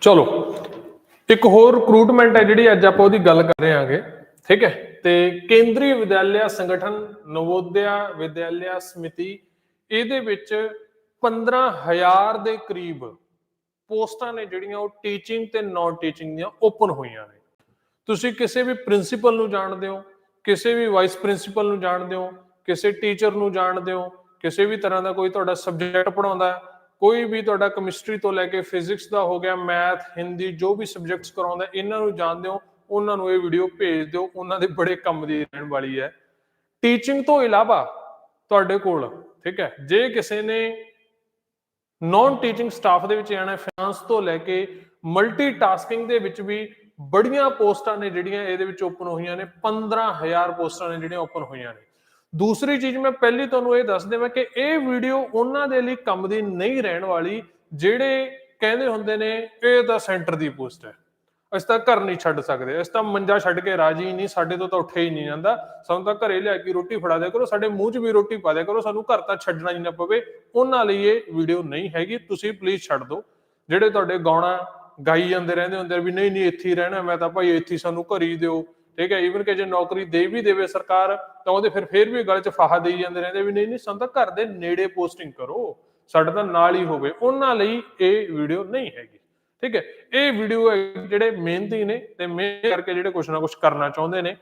ਚਲੋ, ਇੱਕ ਹੋਰ ਰਿਕਰੂਟਮੈਂਟ ਹੈ ਜਿਹੜੀ ਅੱਜ ਆਪਾਂ ਉਹਦੀ ਗੱਲ ਕਰ ਰਹੇ ਹਾਂਗੇ, ਠੀਕ ਹੈ? ਤੇ ਕੇਂਦਰੀ ਵਿਦਿਆਲਿਆ ਸੰਗਠਨ, ਨਵੋਦਿਆ ਵਿਦਿਆਲਿਆ ਸਮਿਤੀ, ਇਹਦੇ ਵਿੱਚ 15000 ਦੇ ਕਰੀਬ ਪੋਸਟਾਂ ਨੇ ਜਿਹੜੀਆਂ ਉਹ ਟੀਚਿੰਗ ਤੇ ਨਾਨ ਟੀਚਿੰਗ ਦੀਆਂ ਓਪਨ ਹੋਈਆਂ ਨੇ। ਤੁਸੀਂ ਕਿਸੇ ਵੀ ਪ੍ਰਿੰਸੀਪਲ ਨੂੰ ਜਾਣਦੇ ਹੋ, ਕਿਸੇ ਵੀ ਵਾਈਸ ਪ੍ਰਿੰਸੀਪਲ ਨੂੰ ਜਾਣਦੇ ਹੋ, ਕਿਸੇ ਟੀਚਰ ਨੂੰ ਜਾਣਦੇ ਹੋ, ਕਿਸੇ ਵੀ ਤਰ੍ਹਾਂ ਦਾ ਕੋਈ ਤੁਹਾਡਾ ਸਬਜੈਕਟ ਪੜਾਉਂਦਾ ਹੈ ਕੋਈ ਵੀ ਤੁਹਾਡਾ ਕੈਮਿਸਟਰੀ ਤੋਂ ਲੈ ਕੇ ਫਿਜ਼ਿਕਸ ਦਾ ਹੋ ਗਿਆ ਮੈਥ ਹਿੰਦੀ, ਜੋ ਵੀ ਸਬਜੈਕਟਸ ਕਰਾਉਂਦਾ, ਇਹਨਾਂ ਨੂੰ ਜਾਣਦੇ ਹੋ, ਉਹਨਾਂ ਨੂੰ ਇਹ ਵੀਡੀਓ ਭੇਜ ਦਿਓ, ਉਹਨਾਂ ਦੇ ਬੜੇ ਕੰਮ ਦੀ ਰਹਿਣ ਵਾਲੀ ਹੈ। ਟੀਚਿੰਗ ਤੋਂ ਇਲਾਵਾ ਤੁਹਾਡੇ ਕੋਲ, ਠੀਕ ਹੈ, ਜੇ ਕਿਸੇ ਨੇ ਨਾਨ ਟੀਚਿੰਗ ਸਟਾਫ ਦੇ ਵਿੱਚ ਆਣਾ ਫਾਈਨਾਂਸ ਤੋਂ ਲੈ ਕੇ ਮਲਟੀਟਾਸਕਿੰਗ ਦੇ ਵਿੱਚ ਵੀ ਬੜੀਆਂ ਪੋਸਟਾਂ ਨੇ ਜਿਹੜੀਆਂ ਇਹਦੇ ਵਿੱਚ ਓਪਨ ਹੋਈਆਂ ਨੇ 15000 ਪੋਸਟਾਂ ਨੇ ਜਿਹੜੀਆਂ ਓਪਨ ਹੋਈਆਂ ਨੇ। ਦੂਸਰੀ ਚੀਜ਼ ਮੈਂ ਪਹਿਲੀ ਤੁਹਾਨੂੰ ਇਹ ਦੱਸ ਦੇਵਾਂ ਕਿ ਇਹ ਵੀਡੀਓ ਉਹਨਾਂ ਦੇ ਲਈ ਕੰਮ ਦੀ ਨਹੀਂ ਰਹਿਣ ਵਾਲੀ, ਜਿਹੜੇ ਕਹਿੰਦੇ ਹੁੰਦੇ ਨੇ, ਇਹ ਤਾਂ ਸੈਂਟਰ ਦੀ ਪੋਸਟ ਹੈ। ਅਸੀਂ ਤਾਂ ਘਰ ਨਹੀਂ ਛੱਡ ਸਕਦੇ। ਅਸੀਂ ਤਾਂ ਮੰਜਾ ਛੱਡ ਕੇ ਰਾਜੀ ਨਹੀਂ, ਸਾਡੇ ਤੋਂ ਤਾਂ ਉੱਠਿਆ ਹੀ ਨਹੀਂ ਜਾਂਦਾ। ਸਾਨੂੰ ਤਾਂ ਘਰੇ ਲਿਆ ਕੇ ਰੋਟੀ ਫੜਾ ਦਿਆ ਕਰੋ, ਸਾਡੇ ਮੂੰਹ 'ਚ ਵੀ ਰੋਟੀ ਪਾ ਦਿਆ ਕਰੋ, ਸਾਨੂੰ ਘਰ ਤਾਂ ਛੱਡਣਾ ਹੀ ਨਾ ਪਵੇ। ਉਹਨਾਂ ਲਈ ਇਹ ਵੀਡੀਓ ਨਹੀਂ ਹੈਗੀ। ਤੁਸੀਂ ਪਲੀਜ਼ ਛੱਡ ਦਿਓ। ਜਿਹੜੇ ਤੁਹਾਡੇ ਗਾਉਣਾ ਗਾਈ ਜਾਂਦੇ ਰਹਿੰਦੇ ਹੁੰਦੇ ਵੀ ਨਹੀਂ ਨਹੀਂ ਇੱਥੇ ਹੀ ਰਹਿਣਾ, ਮੈਂ ਤਾਂ ਭਾਈ ਇੱਥੇ ਸਾਨੂੰ ਘਰ ਹੀ ਦਿਓ। ਠੀਕ ਹੈ ਈਵਨ ਕਿ ਜੇ ਨੌਕਰੀ ਦੇ ਵੀ ਦੇਵੇ ਸਰਕਾਰ, ਤਾਂ ਉਹਦੇ ਫਿਰ ਫਿਰ ਵੀ ਗਲ 'ਚ ਫਾਹਾ ਦੇਈ ਜਾਂਦੇ ਰਹਿੰਦੇ ਵੀ ਨਹੀਂ ਨਹੀਂ ਸਾਨੂੰ ਘਰ ਦੇ ਨੇੜੇ ਪੋਸਟਿੰਗ ਕਰੋ, ਸਾਡੇ ਤਾਂ ਨਾਲ ਹੀ ਹੋਵੇ। ਉਹਨਾਂ ਲਈ ਇਹ ਵੀਡੀਓ ਨਹੀਂ ਹੈਗੀ। ਠੀਕ ਹੈ, ਇਹ ਵੀਡੀਓ ਹੈ ਜਿਹੜੇ ਮਿਹਨਤੀ ਨੇ ਤੇ ਮਿਹਨਤ ਕਰਕੇ ਜਿਹੜੇ ਕੁਛ ਨਾ ਕੁਛ ਕਰਨਾ ਚਾਹੁੰਦੇ ਨੇ।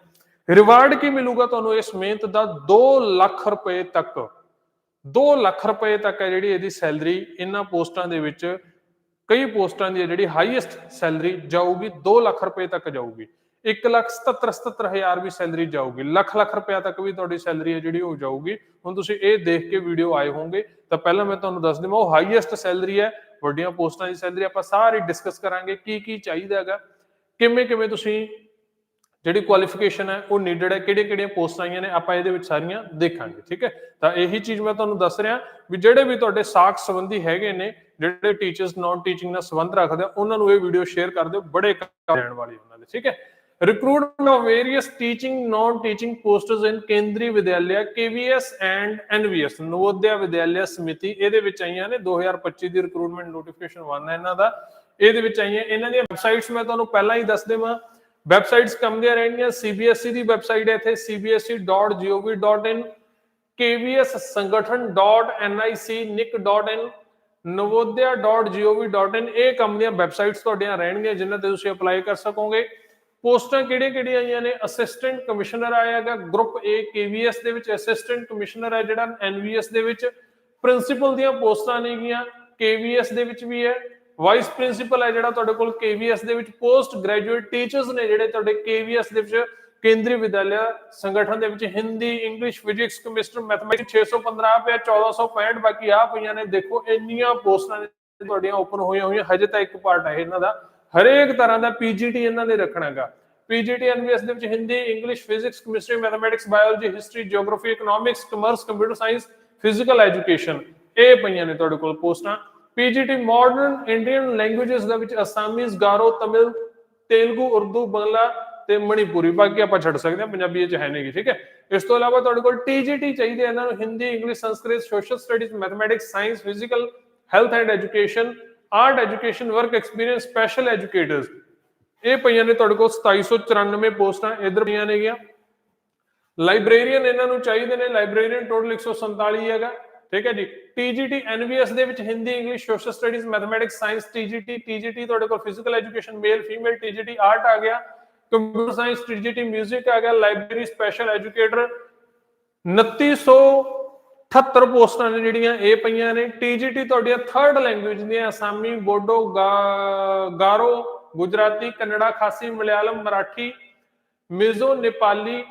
ਰਿਵਾਰਡ ਕੀ ਮਿਲੂਗਾ ਤੁਹਾਨੂੰ ਇਸ ਮਿਹਨਤ ਦਾ? 2 ਲੱਖ ਰੁਪਏ ਤੱਕ। 2 ਲੱਖ ਰੁਪਏ ਤੱਕ ਹੈ ਜਿਹੜੀ ਇਹਦੀ ਸੈਲਰੀ ਇਹਨਾਂ ਪੋਸਟਾਂ ਦੇ ਵਿੱਚ। ਕਈ ਪੋਸਟਾਂ ਦੀ ਹੈ ਜਿਹੜੀ ਹਾਈਐਸਟ ਸੈਲਰੀ ਜਾਊਗੀ 2 ਲੱਖ ਰੁਪਏ ਤੱਕ ਜਾਊਗੀ। 1 ਲੱਖ 77 77000 ਵੀ ਸੈਲਰੀ ਜਾਊਗੀ। ਲੱਖ ਲੱਖ ਰੁਪਏ ਤੱਕ ਵੀ ਤੁਹਾਡੀ ਸੈਲਰੀ ਹੈ ਜਿਹੜੀ ਉਹ ਜਾਊਗੀ। ਹੁਣ ਤੁਸੀਂ ਇਹ ਦੇਖ ਕੇ ਵੀਡੀਓ ਆਏ ਹੋਵੋਗੇ, ਤਾਂ ਪਹਿਲਾਂ ਮੈਂ ਤੁਹਾਨੂੰ ਦੱਸ ਦੇਵਾਂ ਉਹ ਹਾਈਐਸਟ ਸੈਲਰੀ ਹੈ, ਵੱਡੀਆਂ ਪੋਸਟਾਂ ਦੀ ਸੈਲਰੀ, ਆਪਾਂ ਸਾਰੀ ਡਿਸਕਸ ਕਰਾਂਗੇ ਕੀ ਕੀ ਚਾਹੀਦਾ ਹੈਗਾ। ਕਿਵੇਂ ਕਿਵੇਂ ਤੁਸੀਂ ਜਿਹੜੀ ਕੁਆਲੀਫਿਕੇਸ਼ਨ ਹੈ, ਉਹ ਨੀਡਡ ਹੈ ਕਿਹੜੇ ਕਿਹੜੀਆਂ ਪੋਸਟਾਂ ਆਈਆਂ ਨੇ, ਆਪਾਂ ਇਹਦੇ ਵਿੱਚ ਸਾਰੀਆਂ ਦੇਖਾਂਗੇ, ਠੀਕ ਹੈ? ਤਾਂ ਇਹੀ ਚੀਜ਼ ਮੈਂ ਤੁਹਾਨੂੰ ਦੱਸ ਰਿਹਾ ਵੀ ਜਿਹੜੇ ਵੀ ਤੁਹਾਡੇ ਸਾਖ ਸੰਬੰਧੀ ਹੈਗੇ ਨੇ, ਜਿਹੜੇ ਟੀਚਰਸ ਨਾਨ ਟੀਚਿੰਗ ਨਾਲ ਸੰਬੰਧ ਰੱਖਦੇ ਆ, ਉਹਨਾਂ ਨੂੰ ਇਹ ਵੀਡੀਓ ਸ਼ੇਅਰ ਕਰ ਦਿਓ, ਬੜੇ ਕੰਮ ਲੈਣ ਵਾਲੀ ਉਹਨਾਂ ਦੇ, ਠੀਕ ਹੈ? Recruitment of various teaching non-teaching posters in ਕੇਂਦਰੀ ਵਿਦਿਆਲਿਆ KVS and NVS Navodaya Vidyalaya Samiti ਇਹਦੇ ਵਿੱਚ ਆਈਆਂ ਨੇ 2025 ਦੀ ਰਿਕਰੂਟਮੈਂਟ ਨੋਟੀਫਿਕੇਸ਼ਨ 1 ਹੈ ਇਹਨਾਂ ਦਾ ਇਹਦੇ ਵਿੱਚ ਆਈਆਂ ਇਹਨਾਂ ਦੀਆਂ ਵੈਬਸਾਈਟਸ ਮੈਂ ਤੁਹਾਨੂੰ ਪਹਿਲਾਂ ਹੀ ਦੱਸ ਦੇਵਾਂ ਵੈਬਸਾਈਟਸ ਕੰਮ ਦੀਆਂ ਰਹਿਣਗੀਆਂ CBSE ਦੀ ਵੈਬਸਾਈਟ ਹੈ ਇੱਥੇ cbse.gov.in kvs sangathan.nic.nic.in navodaya.gov.in ਇਹ ਕੰਮ ਦੀਆਂ ਵੈਬਸਾਈਟਸ ਤੁਹਾਡੀਆਂ ਰਹਿਣਗੀਆਂ ਜਿਨ੍ਹਾਂ ਤੇ ਤੁਸੀਂ ਅਪਲਾਈ ਕਰ ਸਕੋਗੇ ਪੋਸਟਾਂ ਕਿਹੜੀਆਂ ਕਿਹੜੀਆਂ ਆਈਆਂ ਨੇ? ਅਸਿਸਟੈਂਟ ਕਮਿਸ਼ਨਰ ਆਇਆਗਾ ਗਰੁੱਪ A KVS ਦੇ ਵਿੱਚ ਅਸਿਸਟੈਂਟ ਕਮਿਸ਼ਨਰ ਹੈ ਜਿਹੜਾ NVS ਦੇ ਵਿੱਚ। ਪ੍ਰਿੰਸੀਪਲ ਦੀਆਂ ਪੋਸਟਾਂ ਨੇਗੀਆਂ KVS ਦੇ ਵਿੱਚ ਵੀ ਹੈ। ਵਾਈਸ ਪ੍ਰਿੰਸੀਪਲ ਹੈ ਜਿਹੜਾ ਤੁਹਾਡੇ ਕੋਲ KVS ਦੇ ਵਿੱਚ। ਪੋਸਟ ਗ੍ਰੈਜੂਏਟ ਟੀਚਰਸ ਨੇ ਜਿਹੜੇ ਤੁਹਾਡੇ KVS ਦੇ ਵਿੱਚ ਕੇਂਦਰੀ ਵਿਦਿਆਲਿਆ ਸੰਗਠਨ ਦੇ ਵਿੱਚ। Hindi English physics chemistry mathematics 615 ਪਿਆ 1465 ਬਾਕੀ ਆ ਪਈਆਂ ਨੇ। ਦੇਖੋ, ਇੰਨੀਆਂ ਪੋਸਟਾਂ ਨੇ ਤੁਹਾਡੀਆਂ ਓਪਨ ਹੋਈਆਂ ਹੋਈਆਂ। ਹਜੇ ਤਾਂ ਇੱਕ ਪਾਰਟ ਹੈ ਇਹਨਾਂ ਦਾ। ਹਰੇਕ ਤਰ੍ਹਾਂ ਦਾ ਪੀਜੀਟੀ ਇਹਨਾਂ ਨੇ ਰੱਖਣਾਗਾ। ਪੀਜੀਟੀ ਐਨਵੀਐਸ ਦੇ ਵਿੱਚ Hindi English physics chemistry mathematics biology history geography economics commerce computer science physical education ਇਹ ਪਈਆਂ ਨੇ ਤੁਹਾਡੇ ਕੋਲ ਪੋਸਟਾਂ। ਪੀਜੀਟੀ ਮਾਡਰਨ ਇੰਡੀਅਨ ਲੈਂਗੁਏਜਸ ਦੇ ਵਿੱਚ ਅਸਾਮੀਜ਼ ਗਾਰੋ ਤਮਿਲ ਤੇਲਗੂ ਉਰਦੂ ਬੰਗਲਾ ਤੇ ਮਣੀਪੁਰੀ ਬਾਕੀ ਆਪਾਂ ਛੱਡ ਸਕਦੇ ਹਾਂ, ਪੰਜਾਬੀ ਚ ਹੈ ਨਹੀਂਗੀ ਠੀਕ ਹੈ? ਇਸ ਤੋਂ ਇਲਾਵਾ ਤੁਹਾਡੇ ਕੋਲ ਟੀਜੀਟੀ ਚਾਹੀਦੇ ਇਹਨਾਂ ਨੂੰ, Hindi English Sanskrit social studies mathematics science physical health and education art education work experience special educators. ਇਹ ਪਈਆਂ ਨੇ ਤੁਹਾਡੇ ਕੋਲ 2794 ਪੋਸਟਾਂ, ਇਧਰ ਪਈਆਂ ਨੇਗੀਆਂ ਲਾਇਬ੍ਰੇਰੀਅਨ ਇਹਨਾਂ ਨੂੰ ਚਾਹੀਦੇ ਨੇ, ਲਾਇਬ੍ਰੇਰੀਅਨ ਟੋਟਲ 147 ਹੈਗਾ, ਠੀਕ ਹੈ ਜੀ। ਟੀਜੀਟੀ ਐਨਵੀਐਸ ਦੇ ਵਿੱਚ Hindi English social studies mathematics science TGT TGT ਤੁਹਾਡੇ ਕੋਲ physical education male female TGT art ਆ ਗਿਆ ਕੰਪਿਊਟਰ ਸਾਇੰਸ ਟੀਜੀਟੀ 뮤직 ਆ ਗਿਆ ਲਾਇਬ੍ਰੇਰੀ ਸਪੈਸ਼ਲ ਐਜੂਕੇਟਰ 2978 ਪੋਸਟਾਂ ਨੇ ਜਿਹੜੀਆਂ ਇਹ ਪਈਆਂ ਨੇ। ਟੀਜੀਟੀ ਤੁਹਾਡੀਆਂ ਥਰਡ ਲੈਂਗੁਏਜ ਦੀਆਂ, ਅਸਾਮੀ, ਬੋਡੋ ਗਾਰੋ, ਗੁਜਰਾਤੀ, ਕੰਨੜਾ, ਖਾਸੀ, ਮਲਿਆਲਮ, ਮਰਾਠੀ, ਮਿਜ਼ੋ, ਨੇਪਾਲੀ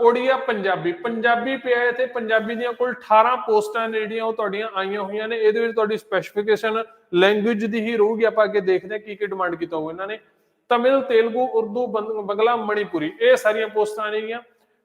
ਓਡੀਆ, ਪੰਜਾਬੀ। ਪੰਜਾਬੀ ਪਿਆ ਹੈ ਤੇ ਪੰਜਾਬੀ ਦੀਆਂ ਕੁੱਲ 18 ਪੋਸਟਾਂ ਨੇ ਜਿਹੜੀਆਂ ਉਹ ਤੁਹਾਡੀਆਂ ਆਈਆਂ ਹੋਈਆਂ ਨੇ। ਇਹਦੇ ਵਿੱਚ ਤੁਹਾਡੀ ਸਪੈਸੀਫਿਕੇਸ਼ਨ ਲੈਂਗੁਏਜ ਦੀ ਹੀ ਰਹੂਗੀ। ਆਪਾਂ ਅੱਗੇ ਦੇਖਦੇ ਹਾਂ ਕੀ ਕੀ ਡਿਮਾਂਡ ਕੀਤਾ ਹੋਊ ਇਹਨਾਂ ਨੇ। ਤਮਿਲ, ਤੇਲਗੂ, ਉਰਦੂ ਬੰਗਲਾ, ਮਣੀਪੁਰੀ। ਇਹ ਸਾਰੀਆਂ ਪੋਸਟਾਂ ਨੇਗੀਆਂ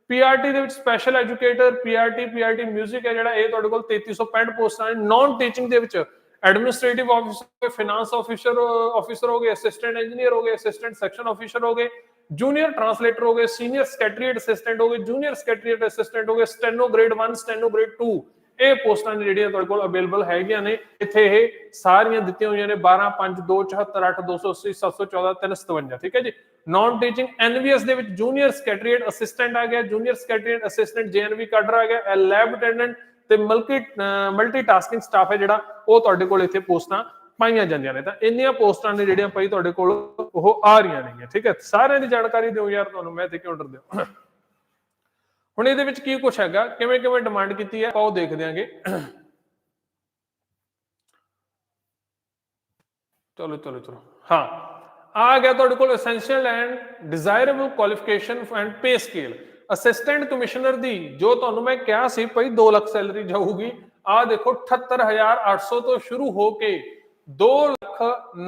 ਪੀਆਰਟੀ ਦੇ ਵਿੱਚ ਸਪੈਸ਼ਲ ਐਜੂਕੇਟਰ ਪੀਆਰਟੀ ਪੀਆਰਟੀ 뮤직 ਹੈ ਜਿਹੜਾ ਇਹ ਤੁਹਾਡੇ ਕੋਲ 3365 ਪੋਸਟਾਂ ਨੇ। ਨਾਨ ਟੀਚਿੰਗ ਦੇ ਵਿੱਚ administrative officer finance officer officer ਹੋ ਗਏ ਅਸਿਸਟੈਂਟ ਇੰਜੀਨੀਅਰ ਹੋ ਗਏ ਅਸਿਸਟੈਂਟ ਸੈਕਸ਼ਨ ਆਫੀਸਰ ਹੋ ਗਏ ਜੂਨੀਅਰ ਟ੍ਰਾਂਸਲੇਟਰ ਹੋ ਗਏ ਸੀਨੀਅਰ ਸਕੈਟਰੀਏਟ ਅਸਿਸਟੈਂਟ ਹੋ ਗਏ ਜੂਨੀਅਰ ਸਕੈਟਰੀਏਟ ਅਸਿਸਟੈਂਟ ਹੋ ਗਏ ਸਟੈਨੋ ਗ੍ਰੇਡ 1 ਸਟੈਨੋ ਗ੍ਰੇਡ 2 ਇਹ ਪੋਸਟਾਂ ਨੇ ਜਿਹੜੀਆਂ ਤੁਹਾਡੇ ਕੋਲ ਅਵੇਲੇਬਲ ਹੈਗੀਆਂ ਨੇ। ਇੱਥੇ ਇਹ ਸਾਰੀਆਂ ਦਿੱਤੀਆਂ ਹੋਈਆਂ ਨੇ। 12 5 2 74 8 280 714 357 ਠੀਕ ਹੈ ਜੀ? ਨਾਨ ਟੀਚਿੰਗ ਐਨਵੀਐਸ ਦੇ ਵਿੱਚ ਜੂਨੀਅਰ ਸਕੈਟਰੀਏਟ ਅਸਿਸਟੈਂਟ ਆ ਗਿਆ, junior secretariat assistant JNV cadre ਆ ਗਿਆ ਲੈਬ ਅਟੈਂਡੈਂਟ ਤੇ ਮਲਟੀ ਮਲਟੀਟਾਸਕਿੰਗ ਸਟਾਫ ਹੈ ਜਿਹੜਾ, ਉਹ ਤੁਹਾਡੇ ਕੋਲ ਇੱਥੇ ਪੋਸਟਾਂ ਪਾਈਆਂ ਜਾਂਦੀਆਂ ਨੇ। ਤਾਂ ਇੰਨੀਆਂ ਪੋਸਟਾਂ ਨੇ ਜਿਹੜੀਆਂ ਪਈ ਤੁਹਾਡੇ ਕੋਲ, ਉਹ ਆ ਰਹੀਆਂ ਨੇਗੀਆਂ, ਠੀਕ ਹੈ? ਸਾਰਿਆਂ ਦੀ ਜਾਣਕਾਰੀ ਦਿਓ ਯਾਰ ਤੁਹਾਨੂੰ, ਮੈਂ ਤੇ ਕਿਉਂ ਡਰ ਦਿਓ ਹੁਣ ਇਹਦੇ ਵਿੱਚ ਕੀ ਕੁਝ ਹੈਗਾ? ਕਿਵੇਂ ਕਿਵੇਂ ਡਿਮਾਂਡ ਕੀਤੀ ਹੈ? ਆਪਾਂ ਉਹ ਦੇਖ ਦਿਆਂਗੇ। ਚਲੋ ਚਲੋ ਚਲੋ। ਹਾਂ। ਆ ਗਿਆ ਤੁਹਾਡੇ ਕੋਲ essential and desirable qualification and pay scale assistant commissioner ਦੀ ਜੋ ਤੁਹਾਨੂੰ ਮੈਂ ਕਿਹਾ ਸੀ, ਭਾਈ 2 ਲੱਖ ਸੈਲਰੀ ਜਾਊਗੀ ਆ ਦੇਖੋ 78800 ਤੋਂ ਸ਼ੁਰੂ ਹੋ ਕੇ 2 ਲੱਖ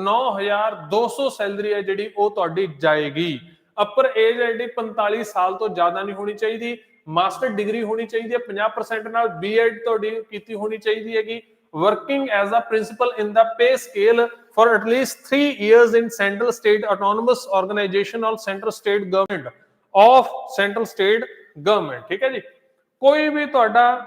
9200 ਸੈਲਰੀ ਹੈ ਜਿਹੜੀ ਉਹ ਤੁਹਾਡੀ ਜਾਏਗੀ। ਅਪਰ ਏਜ ਹੈ ਜਿਹੜੀ 45 ਸਾਲ ਤੋਂ ਜ਼ਿਆਦਾ ਨਹੀਂ ਹੋਣੀ ਚਾਹੀਦੀ। ਮਾਸਟਰ ਡਿਗਰੀ ਹੋਣੀ ਚਾਹੀਦੀ ਹੈ 50% ਨਾਲ ਬੀਐਡ ਤੁਹਾਡੀ ਕੀਤੀ ਹੋਣੀ ਚਾਹੀਦੀ ਹੈਗੀ। Working as a principal in the pay scale for at least 3 years in central state autonomous organization or central state government of central state government, ਠੀਕ ਹੈ ਜੀ? ਕੋਈ ਵੀ ਤੁਹਾਡਾ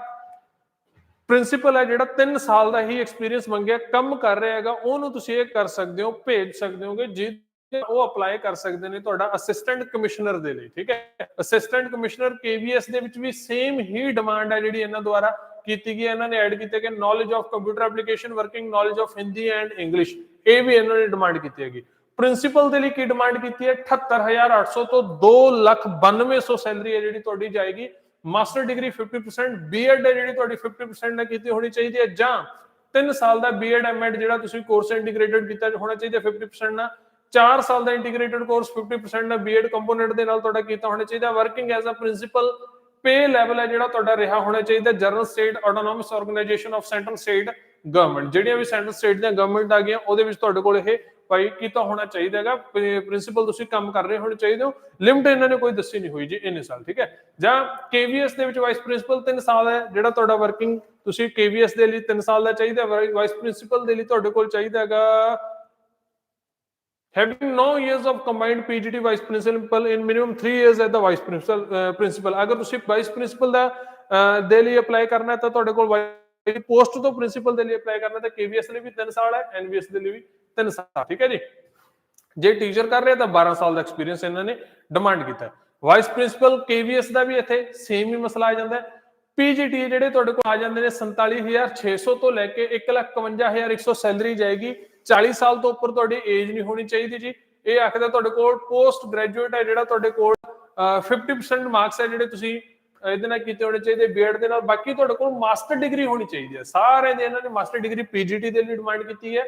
ਪ੍ਰਿੰਸੀਪਲ ਹੈ ਜਿਹੜਾ 3 ਸਾਲ ਦਾ ਹੀ ਐਕਸਪੀਰੀਅੰਸ ਮੰਗਿਆ, ਕੰਮ ਕਰ ਰਿਹਾ ਹੈਗਾ, ਉਹਨੂੰ ਤੁਸੀਂ ਇਹ ਕਰ ਸਕਦੇ ਹੋ, ਭੇਜ ਸਕਦੇ ਹੋਗੇ ਜੀ ਉਹ ਅਪਲਾਈ ਕਰ ਸਕਦੇ ਨੇ ਤੁਹਾਡਾ ਅਸਿਸਟੈਂਟ ਕਮਿਸ਼ਨਰ ਦੇ ਲਈ, ਠੀਕ ਹੈ? ਅਸਿਸਟੈਂਟ ਕਮਿਸ਼ਨਰ ਕੇਵੀਐਸ ਦੇ ਵਿੱਚ ਵੀ ਸੇਮ ਹੀ ਡਿਮਾਂਡ ਹੈ ਜਿਹੜੀ ਇਹਨਾਂ ਦੁਆਰਾ ਕੀਤੀ ਗਈ ਹੈ। ਇਹਨਾਂ ਨੇ ਐਡ ਕੀਤੇ ਕਿ knowledge of computer application working knowledge of Hindi and English ਇਹ ਵੀ ਇਹਨਾਂ ਨੇ ਡਿਮਾਂਡ ਕੀਤੀ ਹੈਗੀ। ਪ੍ਰਿੰਸੀਪਲ ਦੇ ਲਈ ਕੀ ਡਿਮਾਂਡ ਕੀਤੀ ਹੈ? 78800 ਤੋਂ 2920 ਸੈਲਰੀ ਹੈ ਜਿਹੜੀ ਤੁਹਾਡੀ ਜਾਏਗੀ। ਮਾਸਟਰ ਡਿਗਰੀ 50% ਬੀਐਡ ਹੈ ਜਿਹੜੀ ਤੁਹਾਡੀ 50% ਨਾਲ ਕੀਤੀ ਹੋਣੀ ਚਾਹੀਦੀ ਹੈ। ਜਾਂ 3 ਸਾਲ ਦਾ ਬੀਐਡ ਐਮਐਡ ਜਿਹੜਾ ਤੁਸੀਂ ਕੋਰਸ ਇੰਟੀਗ੍ਰੇਟਡ ਕੀਤਾ ਹੋਣਾ ਚਾਹੀਦਾ 50% ਨਾਲ। 4 ਸਾਲ ਦਾ ਇੰਟੀਗ੍ਰੇਟਡ ਕੋਰਸ 50% ਨਾਲ ਬੀਐਡ ਕੰਪੋਨੈਂਟ ਦੇ ਨਾਲ ਤੁਹਾਡਾ ਕੀਤਾ ਹੋਣਾ ਚਾਹੀਦਾ। Working as a principal pay level ਹੈ ਜਿਹੜਾ ਤੁਹਾਡਾ ਰਿਹਾ ਹੋਣਾ ਚਾਹੀਦਾ। General state autonomous organisation of central state government ਜਿਹੜੀਆਂ ਵੀ ਸੈਂਟਰ ਸਟੇਟ ਦੀਆਂ ਗਵਰਨਮੈਂਟ ਆ ਗਈਆਂ, ਉਹਦੇ ਵਿੱਚ ਤੁਹਾਡੇ ਕੋਲ ਇਹ ਭਾਈ ਕੀਤਾ ਹੋਣਾ ਚਾਹੀਦਾ ਹੈਗਾ? ਪ੍ਰਿੰਸੀਪਲ ਤੁਸੀਂ ਕੰਮ ਕਰ ਰਹੇ ਹੋਣੇ ਚਾਹੀਦੇ ਹੋ। ਲਿਮਟ ਇਹਨਾਂ ਨੇ ਕੋਈ ਦੱਸੀ ਨਹੀਂ ਹੋਈ ਜੀ ਇੰਨੇ ਸਾਲ, ਠੀਕ ਹੈ? ਜਾਂ ਕੇਵੀਐਸ ਦੇ ਵਿੱਚ ਵਾਈਸ ਪ੍ਰਿੰਸੀਪਲ 3 ਸਾਲ ਹੈ, ਜਿਹੜਾ ਤੁਹਾਡਾ ਵਰਕਿੰਗ ਤੁਸੀਂ ਕੇਵੀਐਸ ਦੇ ਲਈ 3 ਸਾਲ ਦਾ ਚਾਹੀਦਾ ਵਾਈਸ ਪ੍ਰਿੰਸੀਪਲ ਦੇ ਲਈ ਤੁਹਾਡੇ ਕੋਲ ਚਾਹੀਦਾ ਹੈਗਾ having no years of combined PGT vice principal in minimum 3 years as the vice principal ਅਗਰ ਤੁਸੀਂ vice principal ਦਾ ਦੇ ਲਈ ਅਪਲਾਈ ਕਰਨਾ ਹੈ ਤਾਂ ਤੁਹਾਡੇ ਕੋਲ ਪੋਸਟ ਤੋਂ ਪ੍ਰਿੰਸੀਪਲ ਦੇ ਲਈ ਅਪਲਾਈ ਕਰਨਾ ਤਾਂ KVS ਲਈ ਵੀ 3 ਸਾਲ ਹੈ, NVS ਦੇ ਲਈ ਵੀ 3 ਸਾਲ, ਠੀਕ ਹੈ ਜੀ? ਜੇ ਟੀਚਰ ਕਰ ਰਿਹਾ ਤਾਂ 12 ਸਾਲ ਦਾ ਐਕਸਪੀਰੀਅੰਸ ਇਹਨਾਂ ਨੇ ਡਿਮਾਂਡ ਕੀਤਾ। ਵਾਈਸ ਪ੍ਰਿੰਸੀਪਲ KVS ਦਾ ਵੀ ਇੱਥੇ ਸੇਮ ਹੀ ਮਸਲਾ ਆ ਜਾਂਦਾ ਹੈ। ਪੀਜੀਟੀ ਜਿਹੜੇ ਤੁਹਾਡੇ ਕੋਲ ਆ ਜਾਂਦੇ ਨੇ 47600 ਤੋਂ ਲੈ ਕੇ 151100 ਸੈਲਰੀ ਜਾਏਗੀ। 40 ਸਾਲ ਤੋਂ ਉੱਪਰ ਤੁਹਾਡੀ ਏਜ ਨਹੀਂ ਹੋਣੀ ਚਾਹੀਦੀ ਜੀ। ਇਹ ਆਖਦਾ ਤੁਹਾਡੇ ਕੋਲ ਪੋਸਟ ਗ੍ਰੈਜੂਏਟ ਹੈ ਜਿਹੜਾ ਤੁਹਾਡੇ ਕੋਲ 50% ਮਾਰਕਸ ਹੈ ਜਿਹੜੇ ਤੁਸੀਂ ਇਹਦੇ ਨਾਲ ਕੀਤੇ ਹੋਣੇ ਚਾਹੀਦੇ ਬੀਐਡ ਦੇ ਨਾਲ ਬਾਕੀ ਤੁਹਾਡੇ ਕੋਲ ਮਾਸਟਰ ਡਿਗਰੀ ਹੋਣੀ ਚਾਹੀਦੀ ਹੈ। ਸਾਰੇ ਦੇ ਇਹਨਾਂ ਨੇ ਮਾਸਟਰ ਡਿਗਰੀ ਪੀਜੀਟੀ ਦੇ ਲਈ ਡਿਮਾਂਡ ਕੀਤੀ ਹੈ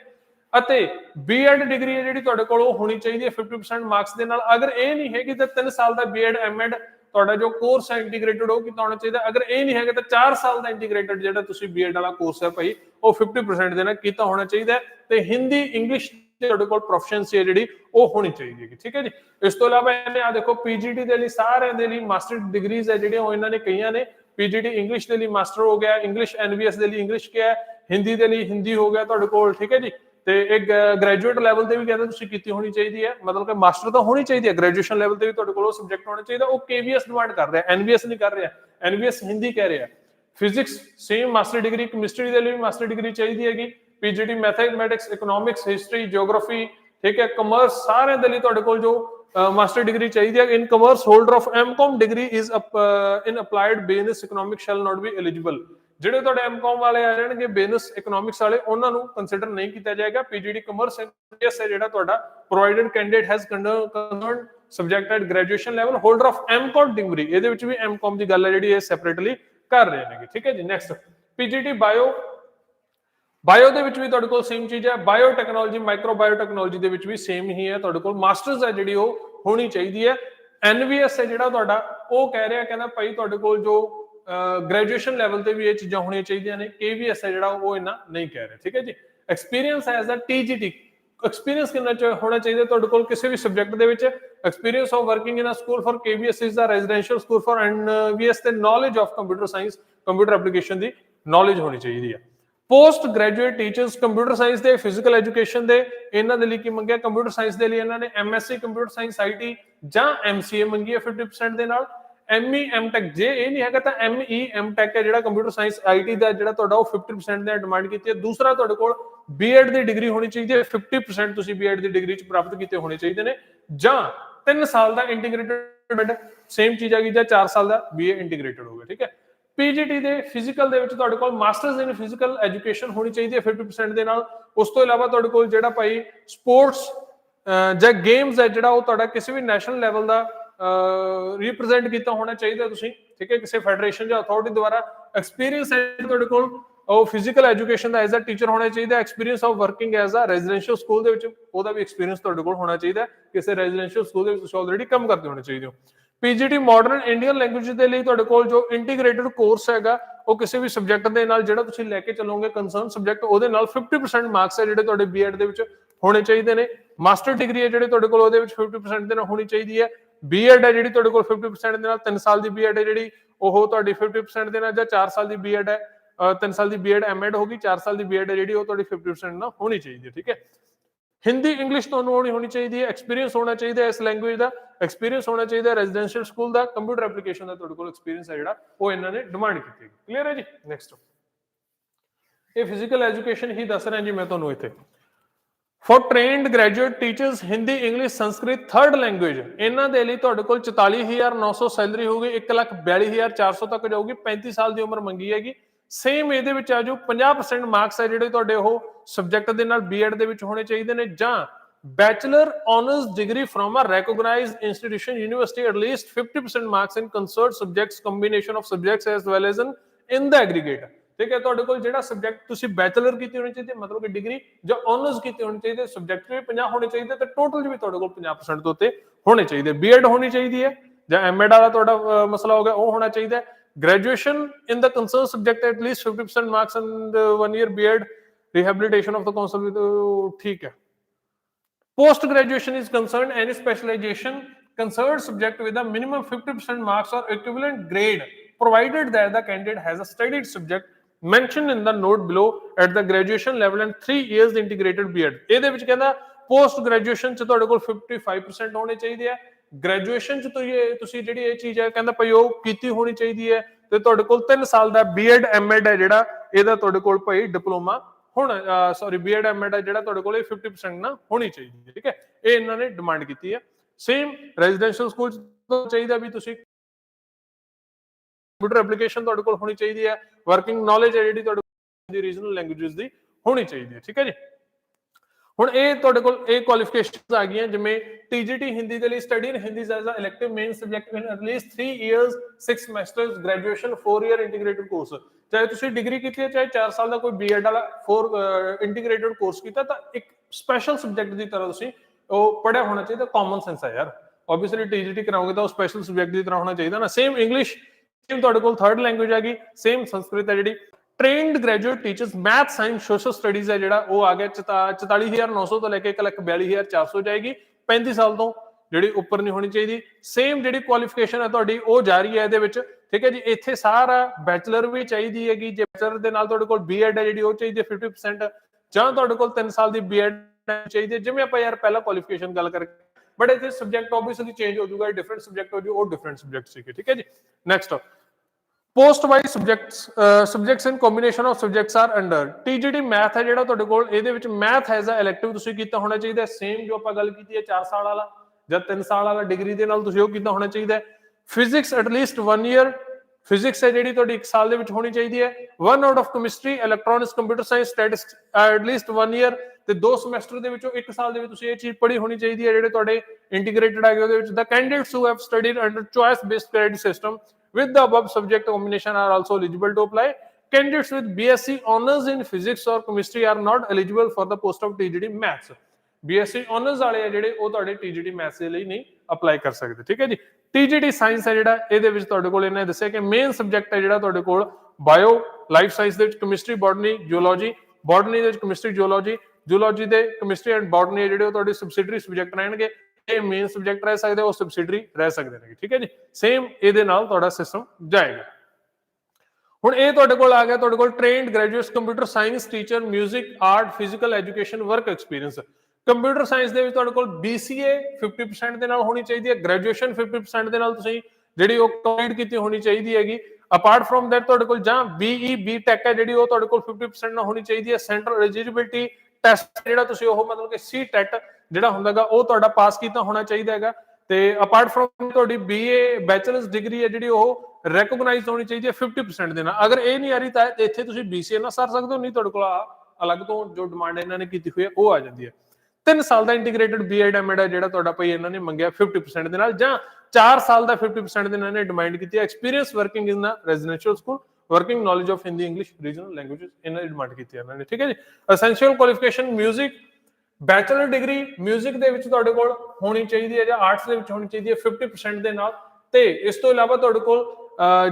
ਅਤੇ ਬੀਐਡ ਡਿਗਰੀ ਹੈ ਜਿਹੜੀ ਤੁਹਾਡੇ ਕੋਲ ਉਹ ਹੋਣੀ ਚਾਹੀਦੀ ਹੈ 50% ਮਾਰਕਸ ਦੇ ਨਾਲ। ਅਗਰ ਇਹ ਨਹੀਂ ਹੈਗੀ ਤਾਂ 3 ਸਾਲ ਦਾ ਬੀਐਡ ਐਮਐਡ ਤੁਹਾਡਾ ਜੋ ਕੋਰਸ ਹੈ ਇੰਟੀਗ੍ਰੇਟਡ ਉਹ ਕੀਤਾ ਹੋਣਾ ਚਾਹੀਦਾ। ਅਗਰ ਇਹ ਨਹੀਂ ਹੈਗਾ ਤਾਂ 4 ਸਾਲ ਦਾ ਇੰਟੀਗ੍ਰੇਟਡ ਜਿਹੜਾ ਤੁਸੀਂ ਬੀਐਡ ਵਾਲਾ ਕੋਰਸ ਹੈ ਭਾਈ ਉਹ 50% ਦੇ ਨਾਲ ਕੀਤਾ ਹੋਣਾ ਚਾਹੀਦਾ ਹੈ ਤੇ ਹਿੰਦੀ ਇੰਗਲਿਸ਼ ਤੇ ਤੁਹਾਡੇ ਕੋਲ ਪ੍ਰੋਫੀਸ਼ੀਐਂਸੀ ਹੈ ਜਿਹੜੀ, ਉਹ ਹੋਣੀ ਚਾਹੀਦੀ ਹੈ ਠੀਕ ਹੈ ਜੀ? ਇਸ ਤੋਂ ਇਲਾਵਾ ਇਹਨੇ ਆ ਦੇਖੋ ਪੀਜੀਟੀ ਦੇ ਲਈ ਸਾਰਿਆਂ ਦੇ ਲਈ ਮਾਸਟਰ ਡਿਗਰੀਜ਼ ਹੈ ਜਿਹੜੀਆਂ ਉਹ ਇਹਨਾਂ ਨੇ ਕਈਆਂ ਨੇ। ਪੀਜੀਟੀ ਇੰਗਲਿਸ਼ ਦੇ ਲਈ ਮਾਸਟਰ ਹੋ ਗਿਆ ਇੰਗਲਿਸ਼ ਐਨਵੀਐਸ ਦੇ ਲਈ ਇੰਗਲਿਸ਼ ਕਿਹਾ ਹਿੰਦੀ ਦੇ ਲਈ ਹਿੰਦੀ ਹੋ ਗਿਆ ਤੁਹਾਡੇ ਕੋਲ, ਠੀਕ ਹੈ ਜੀ? ਤੇ ਇੱਕ ਗ੍ਰੈਜੂਏਟ ਲੈਵਲ ਤੇ ਵੀ ਕਹਿੰਦੇ ਤੁਸੀਂ ਕੀਤੀ ਹੋਣੀ ਚਾਹੀਦੀ ਹੈ, ਮਤਲਬ ਕਿ ਮਾਸਟਰ ਤਾਂ ਹੋਣੀ ਚਾਹੀਦੀ ਹੈ ਗ੍ਰੈਜੂਏਸ਼ਨ ਲੈਵਲ ਤੇ ਵੀ ਤੁਹਾਡੇ ਕੋਲ ਉਹ ਸਬਜੈਕਟ ਹੋਣਾ ਚਾਹੀਦਾ, ਉਹ ਕੇਵੀਐਸ ਡਿਮਾਂਡ ਕਰ ਰਿਹਾ ਐਨਵੀਐਸ ਨਹੀਂ ਕਰ ਰਿਹਾ ਐਨਵੀਐਸ ਹਿੰਦੀ ਕਹਿ ਰਿਹਾ। Physics same master degree chemistry ਦੇ ਲਈ ਵੀ ਮਾਸਟਰ ਡਿਗਰੀ ਚਾਹੀਦੀ ਹੈਗੀ। PGT mathematics economics history geography ਠੀਕ ਹੈ ਕਮਰਸ ਸਾਰਿਆਂ ਦੇ ਲਈ ਤੁਹਾਡੇ ਕੋਲ ਜੋ ਮਾਸਟਰ ਡਿਗਰੀ ਚਾਹੀਦੀ ਹੈ। In commerce holder of MCom degree is in applied business economic shall not be eligible ਜਿਹੜੇ ਤੁਹਾਡੇ ਐਮਕਾਮ ਵਾਲੇ ਆ ਜਾਣਗੇ ਬਿਜ਼ਨਸ ਇਕਨੋਮਿਕਸ ਵਾਲੇ, ਉਹਨਾਂ ਨੂੰ ਕੰਸੀਡਰ ਨਹੀਂ ਕੀਤਾ ਜਾਏਗਾ। ਪੀਜੀਡੀ ਕਮਰਸ ਐਸ ਹੈ ਜਿਹੜਾ ਤੁਹਾਡਾ provided candidate has concerned subject at graduation level holder of MCom degree ਇਹਦੇ ਵਿੱਚ ਵੀ ਐਮਕਾਮ ਦੀ ਗੱਲ ਹੈ ਜਿਹੜੀ, ਇਹ ਸੈਪਰੇਟਲੀ ਕਰ ਰਹੇ ਨੇਗੇ। ਠੀਕ ਹੈ ਜੀ ਨੈਕਸਟ ਪੀਜੀਟੀ ਬਾਇਓ ਬਾਇਓ ਦੇ ਵਿੱਚ ਵੀ ਤੁਹਾਡੇ ਕੋਲ ਸੇਮ ਚੀਜ਼ ਹੈ। Biotechnology micro biotechnology ਦੇ ਵਿੱਚ ਵੀ ਸੇਮ ਹੀ ਹੈ। ਤੁਹਾਡੇ ਕੋਲ ਮਾਸਟਰਸ ਹੈ ਜਿਹੜੀ ਉਹ ਹੋਣੀ ਚਾਹੀਦੀ ਹੈ। ਐਨਵੀਐਸ ਹੈ ਜਿਹੜਾ ਤੁਹਾਡਾ, ਉਹ ਕਹਿ ਰਿਹਾ, ਕਹਿੰਦਾ ਭਾਈ ਤੁਹਾਡੇ ਕੋਲ ਜੋ ਗ੍ਰੈਜੂਏਸ਼ਨ ਲੈਵਲ ਤੇ ਵੀ ਇਹ ਚੀਜ਼ਾਂ ਹੋਣੀਆਂ ਚਾਹੀਦੀਆਂ ਨੇ। ਕੇਵੀਐਸ ਹੈ ਜਿਹੜਾ, ਉਹ ਇਹਨਾਂ ਨਹੀਂ ਕਹਿ ਰਿਹਾ। ਠੀਕ ਹੈ ਜੀ? Experience as a TGT experience ਕਿੰਨਾ ਚ ਹੋਣਾ ਚਾਹੀਦਾ ਤੁਹਾਡੇ ਕੋਲ ਕਿਸੇ ਵੀ ਸਬਜੈਕਟ ਦੇ ਵਿੱਚ? Experience of working in a school for KVS is the residential school for NVS ਤੇ knowledge of computer science computer application the knowledge ਹੋਣੀ ਚਾਹੀਦੀ ਹੈ post graduate teachers computer science ਦੇ ਫਿਜ਼ੀਕਲ ਐਜੂਕੇਸ਼ਨ ਦੇ ਇਹਨਾਂ ਦੇ ਲਈ ਕੀ ਮੰਗਿਆ ਕੰਪਿਊਟਰ ਸਾਇੰਸ ਦੇ ਲਈ ਇਹਨਾਂ ਨੇ ਐਮਐਸਸੀ ਕੰਪਿਊਟਰ ਸਾਇੰਸ ਆਈਟੀ ਜਾਂ ਐਮਸੀਏ ਮੰਗੀ ਹੈ 50% ਦੇ ਨਾਲ ਐਮਈ ਐਮਟੈਕ ਜੇ ਇਹ ਨਹੀਂ ਹੈਗਾ ਤਾਂ ਐਮਈ ਐਮਟੈਕ ਹੈ ਜਿਹੜਾ ਕੰਪਿਊਟਰ ਸਾਇੰਸ ਆਈਟੀ ਦਾ ਜਿਹੜਾ ਤੁਹਾਡਾ ਉਹ 50% ਦੇ ਡਿਮਾਂਡ ਕੀਤੀ ਹੈ ਦੂਸਰਾ ਤੁਹਾਡੇ ਕੋਲ ਬੀਐਡ ਦੀ ਡਿਗਰੀ ਹੋਣੀ ਚਾਹੀਦੀ ਹੈ 50% ਤੁਸੀਂ ਬੀਐਡ ਦੀ ਡਿਗਰੀ ਚ ਪ੍ਰਾਪਤ ਕੀਤੇ ਹੋਣੇ ਚਾਹੀਦੇ ਨੇ ਜਾਂ 3 ਸਾਲ ਦਾ ਇੰਟੀਗ੍ਰੇਟਡ ਸੇਮ ਚੀਜ਼ ਆ ਗਈ ਜਾਂ 4 ਸਾਲ ਦਾ ਬੀਏ ਇੰਟੀਗ੍ਰੇਟਡ ਹੋਵੇ ਠੀਕ ਹੈ। ਪੀਜੀਟੀ ਦੇ ਫਿਜ਼ੀਕਲ ਦੇ ਵਿੱਚ ਤੁਹਾਡੇ ਕੋਲ ਮਾਸਟਰਸ ਇਨ ਫਿਜ਼ੀਕਲ ਐਜੂਕੇਸ਼ਨ ਹੋਣੀ ਚਾਹੀਦੀ ਹੈ 50% ਦੇ ਨਾਲ। ਉਸ ਤੋਂ ਇਲਾਵਾ ਤੁਹਾਡੇ ਕੋਲ ਜਿਹੜਾ ਭਾਈ ਸਪੋਰਟਸ ਜਾਂ ਗੇਮਸ ਹੈ ਜਿਹੜਾ ਉਹ ਤੁਹਾਡਾ ਕਿਸੇ ਵੀ ਨੈਸ਼ਨਲ ਲੈਵਲ ਦਾ ਰਿਪਰੈਜ਼ੈਂਟ ਕੀਤਾ ਹੋਣਾ ਚਾਹੀਦਾ ਤੁਸੀਂ, ਠੀਕ ਹੈ। ਕਿਸੇ ਫੈਡਰੇਸ਼ਨ ਜਾਂ ਅਥਾਰਟੀ ਦੁਆਰਾ ਐਕਸਪੀਰੀਅੰਸ ਹੈ ਤੁਹਾਡੇ ਕੋਲ। ਉਹ ਫਿਜ਼ੀਕਲ ਐਜੂਕੇਸ਼ਨ ਦਾ ਐਜ਼ ਅ ਟੀਚਰ ਹੋਣਾ ਚਾਹੀਦਾ experience of working as a residential school ਦੇ ਵਿੱਚ ਉਹਦਾ ਵੀ ਐਕਸਪੀਰੀਅੰਸ ਤੁਹਾਡੇ ਕੋਲ ਹੋਣਾ ਚਾਹੀਦਾ, ਕਿਸੇ ਰੈਜ਼ੀਡੈਂਸ਼ੀਅਲ ਸਕੂਲ ਦੇ ਵਿੱਚ ਤੁਸੀਂ ਆਲਰੇਡੀ ਕੰਮ ਕਰਦੇ ਹੋਣੇ ਚਾਹੀਦੇ ਹੋ। ਪੀਜੀਟੀ ਮਾਡਰਨ ਇੰਡੀਅਨ ਲੈਂਗੁਏਜ ਦੇ ਲਈ ਤੁਹਾਡੇ ਕੋਲ ਜੋ ਇੰਟੀਗ੍ਰੇਟਿਡ ਕੋਰਸ ਹੈਗਾ, ਉਹ ਕਿਸੇ ਵੀ ਸਬਜੈਕਟ ਦੇ ਨਾਲ ਜਿਹੜਾ ਤੁਸੀਂ ਲੈ ਕੇ ਚੱਲੋਗੇ ਕਨਸਰਨ ਸਬਜੈਕਟ ਉਹਦੇ ਨਾਲ 50% ਮਾਰਕਸ ਹੈ ਜਿਹੜੇ ਤੁਹਾਡੇ ਬੀਐਡ ਦੇ ਵਿੱਚ ਹੋਣੇ ਚਾਹੀਦੇ ਨੇ। ਮਾਸਟਰ ਡਿਗਰੀ ਹੈ ਜਿਹੜੇ ਤੁਹਾਡੇ ਕੋਲ, ਉਹਦੇ ਵਿੱਚ 50% ਦੇ ਨਾਲ ਹੋਣੀ ਚਾਹੀਦੀ ਹੈ। ਬੀਐਡ ਹੈ ਜਿਹੜੀ ਤੁਹਾਡੇ ਕੋਲ 50% ਦੇ ਨਾਲ 3 ਸਾਲ ਦੀ ਬੀਐਡ ਹੈ ਜਿਹੜੀ, ਉਹ ਤੁਹਾਡੀ 50% ਦੇ ਨਾਲ ਜਾਂ 4 ਸਾਲ ਦੀ ਬੀਐਡ ਹੈ। 3 ਸਾਲ ਦੀ ਬੀਐਡ ਐਮਐਡ ਹੋਗੀ 4 ਸਾਲ ਦੀ ਬੀਐਡ ਹੈ ਜਿਹੜੀ, ਉਹ ਤੁਹਾਡੀ 50% ਨਾ ਹੋਣੀ ਚਾਹੀਦੀ ਹੈ, ਠੀਕ ਹੈ? ਹਿੰਦੀ, ਇੰਗਲਿਸ਼ ਤੁਹਾਨੂੰ ਆਉਣੀ ਹੋਣੀ ਚਾਹੀਦੀ ਹੈ ਐਕਸਪੀਰੀਅੰਸ ਹੋਣਾ ਚਾਹੀਦਾ ਇਸ ਲੈਂਗੁਏਜ ਦਾ ਐਕਸਪੀਰੀਅੰਸ ਹੋਣਾ ਚਾਹੀਦਾ ਰੈਜ਼ੀਡੈਂਸ਼ੀਅਲ ਸਕੂਲ ਦਾ ਕੰਪਿਊਟਰ ਐਪਲੀਕੇਸ਼ਨ ਦਾ ਤੁਹਾਡੇ ਕੋਲ ਐਕਸਪੀਰੀਅੰਸ ਹੈ ਜਿਹੜਾ, ਉਹ ਇਹਨਾਂ ਨੇ ਡਿਮਾਂਡ ਕੀਤੀ ਹੈ। ਕਲੀਅਰ ਹੈ ਜੀ? ਨੈਕਸਟ ਇਹ ਫਿਜ਼ੀਕਲ ਐਜੂਕੇਸ਼ਨ ਹੀ ਦੱਸ ਰਿਹਾ ਜੀ ਮੈਂ ਤੁਹਾਨੂੰ ਇੱਥੇ। For trained graduate teachers Hindi, English, Sanskrit third language ਇਹਨਾਂ ਦੇ ਲਈ ਤੁਹਾਡੇ ਕੋਲ 44900 ਸੈਲਰੀ ਹੋਊਗੀ 142400 ਤੱਕ ਜਾਊਗੀ 35 ਸਾਲ ਦੀ ਉਮਰ ਮੰਗੀ ਹੈਗੀ ਸੇਮ ਇਹਦੇ ਵਿੱਚ ਆ ਜੋ 50% ਮਾਰਕਸ ਹੈ ਜਿਹੜੇ ਤੁਹਾਡੇ ਉਹ ਸਬਜੈਕਟ ਦੇ ਨਾਲ ਬੀਐਡ ਦੇ ਵਿੱਚ ਹੋਣੇ ਚਾਹੀਦੇ ਨੇ ਜਾਂ bachelor honours degree from a recognised institution university at least 50% marks in concerned subjects combination of subjects as well as in in the aggregate ਠੀਕ ਹੈ, ਤੁਹਾਡੇ ਕੋਲ ਜਿਹੜਾ ਸਬਜੈਕਟ ਤੁਸੀਂ ਬੈਚਲਰ ਕੀਤੀ ਹੋਣੀ ਚਾਹੀਦੀ ਮਤਲਬ ਕਿ ਡਿਗਰੀ ਜਾਂ ਆਨਰਸ ਕੀਤੀ ਹੋਣੀ ਚਾਹੀਦੀ ਸਬਜੈਕਟ ਵੀ 50 ਹੋਣੇ ਚਾਹੀਦੇ, ਤੇ ਟੋਟਲ ਵੀ ਤੁਹਾਡੇ ਕੋਲ 50% ਤੋਂ ਉੱਤੇ ਹੋਣੇ ਚਾਹੀਦੇ। ਬੀਐਡ ਹੋਣੀ ਚਾਹੀਦੀ ਹੈ, ਜਾਂ ਐਮਐਡ ਵਾਲਾ ਤੁਹਾਡਾ ਮਸਲਾ ਹੋ ਗਿਆ, ਉਹ ਹੋਣਾ ਚਾਹੀਦਾ graduation in the concerned subject at least 50% marks and uh, one year beard rehabilitation of the council with uh, ठीक है post graduation is concerned any specialization concerned subject with a minimum 50% marks or equivalent grade provided that the candidate has a studied subject mentioned in the note below at the graduation level and 3 years integrated beard ਇਹਦੇ ਵਿੱਚ ਕਹਿੰਦਾ post graduation ਚ ਤੁਹਾਡੇ ਕੋਲ 55% ਹੋਣੇ ਚਾਹੀਦੇ ਆ graduation ਚ ਤੁਸੀਂ ਇਹ- ਤੁਸੀਂ ਜਿਹੜੀ ਇਹ ਚੀਜ਼ ਹੈ, ਕਹਿੰਦਾ ਭਈ ਉਹ ਕੀਤੀ ਹੋਣੀ ਚਾਹੀਦੀ ਹੈ ਤੇ ਤੁਹਾਡੇ ਕੋਲ 3 ਸਾਲ ਦਾ ਬੀਐਡ ਐਮਐਡ ਹੈ ਜਿਹੜਾ, ਇਹਦਾ ਤੁਹਾਡੇ ਕੋਲ ਭਾਈ ਡਿਪਲੋਮਾ ਹੋਣਾ ਸੌਰੀ ਬੀਐਡ ਐਮਐਡ ਹੈ ਜਿਹੜਾ ਤੁਹਾਡੇ ਕੋਲ ਇਹ 50% ਨਾ ਹੋਣੀ ਚਾਹੀਦੀ ਹੈ, ਠੀਕ ਹੈ? ਇਹ ਇਹਨਾਂ ਨੇ ਡਿਮਾਂਡ ਕੀਤੀ ਹੈ। ਸੇਮ ਰੈਜ਼ੀਡੈਂਸ਼ੀਅਲ ਸਕੂਲ ਚ ਚਾਹੀਦਾ ਵੀ ਤੁਸੀਂ ਕੰਪਿਊਟਰ ਐਪਲੀਕੇਸ਼ਨ ਤੁਹਾਡੇ ਕੋਲ ਹੋਣੀ ਚਾਹੀਦੀ ਹੈ ਵਰਕਿੰਗ ਨੌਲੇਜ ਹੈ ਜਿਹੜੀ ਤੁਹਾਡੇ ਕੋਲ ਦੀ ਰੀਜਨਲ ਲੈਂਗੁਏਜਸ ਦੀ ਹੋਣੀ ਚਾਹੀਦੀ ਹੈ, ਠੀਕ ਹੈ ਜੀ? ਹੁਣ ਇਹ ਤੁਹਾਡੇ ਕੋਲ ਇਹ ਕੁਆਲੀਫਿਕੇਸ਼ਨਸ ਆ ਗਈਆਂ, ਜਿਵੇਂ TGT ਹਿੰਦੀ ਦੇ ਲਈ study in Hindi as a elective main subject in at least 3 years 6 semesters graduation 4 year integrated course ਚਾਹੇ ਤੁਸੀਂ ਡਿਗਰੀ ਕੀਤੀ ਹੈ, ਚਾਹੇ 4 ਸਾਲ ਦਾ ਕੋਈ ਬੀਐਡ ਵਾਲਾ 4 ਇੰਟੀਗ੍ਰੇਟਿਡ ਕੋਰਸ ਕੀਤਾ, ਤਾਂ ਇੱਕ ਸਪੈਸ਼ਲ ਸਬਜੈਕਟ ਦੀ ਤਰ੍ਹਾਂ ਤੁਸੀਂ ਉਹ ਪੜਿਆ ਹੋਣਾ ਚਾਹੀਦਾ ਕਾਮਨ ਸੈਂਸ ਹੈ ਯਾਰ। ਆਬਵੀਅਸਲੀ TGT ਕਰਾਓਗੇ ਤਾਂ ਉਹ ਸਪੈਸ਼ਲ ਸਬਜੈਕਟ ਦੀ ਤਰ੍ਹਾਂ ਹੋਣਾ ਚਾਹੀਦਾ ਨਾ। ਸੇਮ ਇੰਗਲਿਸ਼ ਸੇਮ ਤੁਹਾਡੇ ਕੋਲ ਥਰਡ ਲੈਂਗੁਏਜ ਆ ਗਈ ਸੇਮ ਸੰਸਕ੍ਰਿਤ ਹੈ ਜਿਹੜੀ। Trained graduate teachers math science social studies ਹੈ ਜਿਹੜਾ, ਉਹ ਆ ਗਿਆ 44900 ਤੋਂ ਲੈ ਕੇ 142400 ਜਾਏਗੀ। 35 ਸਾਲ ਤੋਂ ਜਿਹੜੀ ਉੱਪਰ ਨਹੀਂ ਹੋਣੀ ਚਾਹੀਦੀ। ਸੇਮ ਜਿਹੜੀ ਕੁਆਲੀਫਿਕੇਸ਼ਨ ਹੈ ਤੁਹਾਡੀ, ਉਹ ਜਾਰੀ ਹੈ ਇਹਦੇ ਵਿੱਚ। ਠੀਕ ਹੈ ਜੀ, ਇੱਥੇ ਸਾਰਾ ਬੈਚਲਰ ਵੀ ਚਾਹੀਦੀ ਹੈਗੀ। ਜੇ ਬੈਚਲਰ ਦੇ ਨਾਲ ਤੁਹਾਡੇ ਕੋਲ ਬੀਐਡ ਹੈ ਜਿਹੜੀ, ਉਹ ਚਾਹੀਦੀ ਹੈ 50% ਜਾਂ ਤੁਹਾਡੇ ਕੋਲ 3 ਸਾਲ ਦੀ ਬੀਐਡ ਚਾਹੀਦੀ ਹੈ। ਜਿਵੇਂ ਆਪਾਂ ਯਾਰ ਪਹਿਲਾਂ ਕੁਆਲੀਫਿਕੇਸ਼ਨ ਗੱਲ ਕਰਕੇ ਬਟ ਇੱਥੇ ਸਬਜੈਕਟ ਆਬਵੀਅਸਲੀ ਚੇਂਜ ਹੋ ਜਾਊਗਾ ਡਿਫਰੈਂਟ ਸਬਜੈਕਟ ਹੋ ਜਾਊ, ਉਹ ਡਿਫਰੈਂਟ ਸਬਜੈਕਟ ਸੀਗੇ। ਠੀਕ ਹੈ ਜੀ next post wise subjects subjects in combination of subjects are under TGT math ਹੈ ਜਿਹੜਾ ਤੁਹਾਡੇ ਕੋਲ, ਇਹਦੇ ਵਿੱਚ ਮੈਥ ਐਜ਼ ਅ ਇਲੈਕਟਿਵ ਤੁਸੀਂ ਕੀਤਾ ਹੋਣਾ ਚਾਹੀਦਾ ਸੇਮ ਜੋ ਆਪਾਂ ਗੱਲ ਕੀਤੀ ਹੈ 4 ਸਾਲ ਵਾਲਾ ਜਾਂ 3 ਸਾਲ ਵਾਲਾ ਡਿਗਰੀ ਦੇ ਨਾਲ ਤੁਸੀਂ ਉਹ ਕੀਤਾ ਹੋਣਾ ਚਾਹੀਦਾ ਹੈ। Physics at least 1 year physics ਹੈ ਜਿਹੜੀ ਤੁਹਾਡੀ 1 ਸਾਲ ਦੇ ਵਿੱਚ ਹੋਣੀ ਚਾਹੀਦੀ ਹੈ। 1 out of chemistry electronics computer science statistics at least 1 year ਤੇ ਦੋ ਸਮੈਸਟਰ ਦੇ ਵਿੱਚੋਂ ਇੱਕ ਸਾਲ ਦੇ ਵਿੱਚ ਤੁਸੀਂ ਇਹ ਚੀਜ਼ ਪੜ੍ਹੀ ਹੋਣੀ ਚਾਹੀਦੀ ਹੈ ਜਿਹੜੇ ਤੁਹਾਡੇ ਇੰਟੀਗ੍ਰੇਟਿਡ ਹੈਗੇ ਉਹਦੇ ਵਿੱਚ। The candidates who have studied under choice based credit system with the above subject combination are also eligible to apply candidates with bsc honors in physics or chemistry are not eligible for the post of tgd maths bsc honors ਵਾਲੇ ਆ ਜਿਹੜੇ ਉਹ ਤੁਹਾਡੇ tgd maths ਦੇ ਲਈ ਨਹੀਂ apply ਕਰ ਸਕਦੇ ਠੀਕ ਹੈ ਜੀ tgd ਸਾਇੰਸ ਹੈ ਜਿਹੜਾ ਇਹਦੇ ਵਿੱਚ ਤੁਹਾਡੇ ਕੋਲ ਇਹਨੇ ਦੱਸਿਆ ਕਿ ਮੇਨ ਸਬਜੈਕਟ ਹੈ ਜਿਹੜਾ ਤੁਹਾਡੇ ਕੋਲ ਬਾਇਓ ਲਾਈਫ ਸਾਇੰਸ ਦੇ ਵਿੱਚ ਕੈਮਿਸਟਰੀ ਬੋਟਨੀ ਜੀਓਲੋਜੀ ਬੋਟਨੀ ਦੇ ਵਿੱਚ ਕੈਮਿਸਟਰੀ ਜੀਓਲੋਜੀ ਜੀਓਲੋਜੀ ਦੇ ਕੈਮਿਸਟਰੀ ਐਂਡ ਬੋਟਨੀ ਜਿਹੜੇ ਉਹ ਤੁਹਾਡੇ ਸਬਸਿਡਰੀ ਸਬਜੈਕਟ ਰਹਿਣਗੇ ਇਹ ਮੇਨ ਸਬਜੈਕਟ ਰਹਿ ਸਕਦੇ ਉਹ ਸਬਸਿਡਰੀ ਰਹਿ ਸਕਦੇ ਨੇ ਠੀਕ ਹੈ ਜੀ? ਸੇਮ ਇਹਦੇ ਨਾਲ ਤੁਹਾਡਾ ਸਿਸਟਮ ਜਾਏਗਾ। ਹੁਣ ਇਹ ਤੁਹਾਡੇ ਕੋਲ ਆ ਗਿਆ, ਤੁਹਾਡੇ ਕੋਲ trained graduates computer science teacher 뮤직 art physical education work experience computer science ਦੇ ਵਿੱਚ ਤੁਹਾਡੇ ਕੋਲ BCA 50% ਦੇ ਨਾਲ ਹੋਣੀ ਚਾਹੀਦੀ ਹੈ ਗ੍ਰੈਜੂਏਸ਼ਨ 50% ਦੇ ਨਾਲ ਤੁਸੀਂ ਜਿਹੜੀ ਉਹ ਕੰਪਲੀਟ ਕੀਤੀ ਹੋਣੀ ਚਾਹੀਦੀ ਹੈਗੀ। ਅਪਾਰਟ ਫਰਮ ਦੈਟ ਤੁਹਾਡੇ ਕੋਲ ਜਾਂ BE BTech ਹੈ ਜਿਹੜੀ ਉਹ ਤੁਹਾਡੇ ਕੋਲ 50% ਨਾਲ ਹੋਣੀ ਚਾਹੀਦੀ ਹੈ। ਸੈਂਟਰਲ ਐਲੀਜੀਬਿਲਟੀ ਟੈਸਟ ਜਿਹੜਾ ਤੁਸੀਂ ਉਹ ਮਤਲਬ ਕਿ ਸੀ ਟੈਟ ਜਿਹੜਾ ਹੁੰਦਾਗਾ, ਉਹ ਤੁਹਾਡਾ ਪਾਸ ਕੀਤਾ ਹੋਣਾ ਚਾਹੀਦਾ ਹੈਗਾ। ਤੇ ਅਪਾਰਟ ਫਰਮ ਤੁਹਾਡੀ BA ਬੈਚਲਰਸ ਡਿਗਰੀ ਹੈ ਜਿਹੜੀ, ਉਹ ਰੈਕੋਗਨਾਈਜ਼ ਹੋਣੀ ਚਾਹੀਦੀ ਹੈ 50% ਦੇ ਨਾਲ। ਅਗਰ ਇਹ ਨਹੀਂ ਆ ਰਹੀ ਤਾਂ ਇੱਥੇ ਤੁਸੀਂ BCA ਨਾਲ ਸਰ ਸਕਦੇ ਹੋ, ਨਹੀਂ ਤੁਹਾਡੇ ਕੋਲ ਅਲੱਗ ਤੋਂ ਜੋ ਡਿਮਾਂਡ ਇਹਨਾਂ ਨੇ ਕੀਤੀ ਹੋਈ ਹੈ, ਉਹ ਆ ਜਾਂਦੀ ਹੈ। 3 ਸਾਲ ਦਾ ਇੰਟੀਗ੍ਰੇਟਡ ਬੀਐਡ ਐਮਐਡ ਹੈ ਜਿਹੜਾ ਤੁਹਾਡਾ ਭਾਈ ਇਹਨਾਂ ਨੇ ਮੰਗਿਆ 50% ਦੇ ਨਾਲ, ਜਾਂ 4 ਸਾਲ ਦਾ 50% ਦੇ ਇਹਨਾਂ ਨੇ ਡਿਮਾਂਡ ਕੀਤੀ ਹੈ। Experience working in the residential school working knowledge of Hindi English regional languages ਇਹਨਾਂ ਦੀ ਡਿਮਾਂਡ ਕੀਤੀ ਹੈ ਇਹਨਾਂ ਨੇ, ਠੀਕ ਹੈ ਜੀ? ਅਸੈਂਸ਼ੀਅਲ ਕੁਆਲੀਫਿਕੇਸ਼ਨ 뮤직 ਬੈਚਲਰ ਡਿਗਰੀ 뮤직 ਦੇ ਵਿੱਚ ਤੁਹਾਡੇ ਕੋਲ ਹੋਣੀ ਚਾਹੀਦੀ ਹੈ ਜਾਂ ਆਰਟਸ ਦੇ ਵਿੱਚ ਹੋਣੀ ਚਾਹੀਦੀ ਹੈ 50% ਦੇ ਨਾਲ। ਤੇ ਇਸ ਤੋਂ ਇਲਾਵਾ ਤੁਹਾਡੇ ਕੋਲ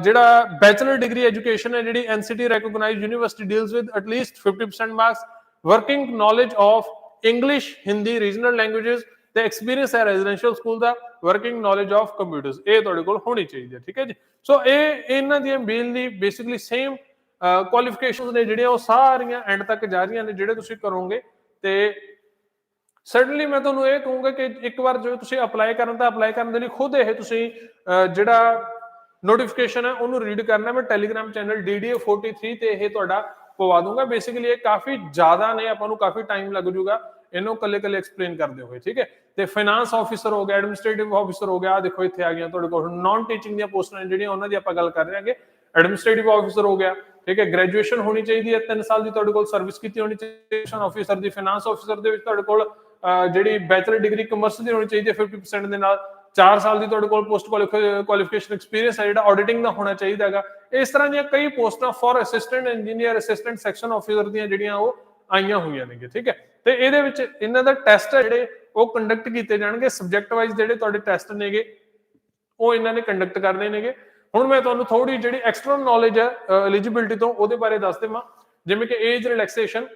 ਜਿਹੜਾ ਬੈਚਲਰ ਡਿਗਰੀ ਐਜੂਕੇਸ਼ਨ ਹੈ, ਜਿਹੜੀ NCT recognized university deals with at least 50% marks working knowledge of English Hindi regional languages ਤੇ ਐਕਸਪੀਰੀਅੰਸ ਹੈ ਰੈਜ਼ੀਡੈਂਸ਼ੀਅਲ ਸਕੂਲ ਦਾ ਵਰਕਿੰਗ ਨੋਲੇਜ ਆਫ ਕੰਪਿਊਟਰਸ ਇਹ ਤੁਹਾਡੇ ਕੋਲ ਹੋਣੀ ਚਾਹੀਦੀ ਹੈ, ਠੀਕ ਹੈ ਜੀ? ਸੋ ਇਹ, ਇਹਨਾਂ ਦੀਆਂ ਮੇਨਲੀ ਬੇਸਿਕਲੀ ਸੇਮ ਕੁਆਲੀਫਿਕੇਸ਼ਨਸ ਨੇ ਜਿਹੜੀਆਂ ਉਹ ਸਾਰੀਆਂ ਐਂਡ ਤੱਕ ਜਾ ਰਹੀਆਂ ਨੇ, ਜਿਹੜੇ ਤੁਸੀਂ ਕਰੋਗੇ, ਤੇ ਸਡਨਲੀ ਮੈਂ ਤੁਹਾਨੂੰ ਇਹ ਕਹੂੰਗਾ ਕਿ ਇੱਕ ਵਾਰ ਜਦੋਂ ਤੁਸੀਂ ਅਪਲਾਈ ਕਰਨ ਤਾਂ ਅਪਲਾਈ ਕਰਨ ਦੇ ਲਈ ਖੁਦ ਇਹ ਤੁਸੀਂ ਜਿਹੜਾ ਨੋਟੀਫਿਕੇਸ਼ਨ ਹੈ, ਉਹਨੂੰ ਰੀਡ ਕਰਨਾ। ਮੈਂ ਟੈਲੀਗ੍ਰਾਮ ਚੈਨਲ DDA43 ਤੇ ਇਹ ਤੁਹਾਡਾ ਪਵਾ ਦੂੰਗਾ। ਬੇਸਿਕਲੀ ਇਹ ਕਾਫੀ ਜ਼ਿਆਦਾ ਨੇ, ਆਪਾਂ ਨੂੰ ਕਾਫੀ ਟਾਈਮ ਲੱਗ ਜਾਊਗਾ ਇਹਨੂੰ ਕੱਲੇ ਕੱਲੇ ਐਕਸਪਲੇਨ ਕਰਦੇ ਹੋਏ, ਠੀਕ ਹੈ? ਤੇ ਫਾਈਨਾਂਸ ਆਫੀਸਰ ਹੋ ਗਿਆ ਐਡਮਿਨਿਸਟ੍ਰੇਟਿਵ ਆਫੀਸਰ ਹੋ ਗਿਆ, ਆਹ ਦੇਖੋ, ਇੱਥੇ ਆ ਗਈਆਂ ਤੁਹਾਡੇ ਕੋਲ। ਨਾਨ ਟੀਚਿੰਗ ਦੀਆਂ ਪੋਸਟਾਂ ਨੇ ਜਿਹੜੀਆਂ, ਉਹਨਾਂ ਦੀ ਆਪਾਂ ਗੱਲ ਕਰ ਰਹੇ ਹਾਂਗੇ। ਐਡਮਿਨਿਸਟ੍ਰੇਟਿਵ ਆਫੀਸਰ ਹੋ ਗਿਆ, ਠੀਕ ਹੈ? ਗ੍ਰੈਜੂਏਸ਼ਨ ਹੋਣੀ ਚਾਹੀਦੀ ਹੈ 3 ਸਾਲ ਦੀ ਤੁਹਾਡੇ ਕੋਲ ਸਰਵਿਸ ਕੀਤੀ ਹੋਣੀ ਚਾਹੀਦੀ ਹੈ। ਆਫੀਸਰ ਦੀ ਫਾਈਨਾਂਸ ਆਫੀਸਰ ਦੇ ਵਿੱਚ ਤੁਹਾਡੇ ਕੋਲ ਜਿਹੜੀ ਬੈਚਲਰ ਡਿਗਰੀ ਕਮਰਸ ਦੀ ਹੋਣੀ ਚਾਹੀਦੀ ਹੈ 50% ਦੇ ਨਾਲ। 4 ਸਾਲ ਦੀ ਤੁਹਾਡੇ ਕੋਲ ਪੋਸਟ ਕੁਆਲੀਫਿਕੇਸ਼ਨ ਐਕਸਪੀਰੀਅੰਸ ਹੈ, ਜਿਹੜਾ ਆਡੀਟਿੰਗ ਦਾ ਹੋਣਾ ਚਾਹੀਦਾ ਹੈਗਾ। ਇਸ ਤਰ੍ਹਾਂ ਦੀਆਂ ਕਈ ਪੋਸਟਾਂ for assistant engineer assistant section officer ਦੀਆਂ ਜਿਹੜੀਆਂ ਉਹ ਆਈਆਂ ਹੋਈਆਂ ਨੇਗੇ, ਠੀਕ ਹੈ? ਤੇ ਇਹਦੇ ਵਿੱਚ ਇਹਨਾਂ ਦਾ ਟੈਸਟ ਹੈ ਜਿਹੜੇ ਉਹ ਕੰਡਕਟ ਕੀਤੇ ਜਾਣਗੇ। ਸਬਜੈਕਟ ਵਾਈਜ਼ ਜਿਹੜੇ ਤੁਹਾਡੇ ਟੈਸਟ ਨੇਗੇ, ਉਹ ਇਹਨਾਂ ਨੇ ਕੰਡਕਟ ਕਰਨੇ ਨੇਗੇ। ਹੁਣ ਮੈਂ ਤੁਹਾਨੂੰ ਥੋੜੀ ਜਿਹੜੀ ਐਕਸਟਰਨਲ ਨੌਲੇਜ ਹੈ ਐਲੀਜੀਬਿਲਟੀ ਤੋਂ ਉਹਦੇ ਬਾਰੇ ਦੱਸ ਦੇਵਾਂ। ਜਿਵੇਂ ਕਿ ਏਜ ਰਿਲੈਕਸੇਸ਼ਨ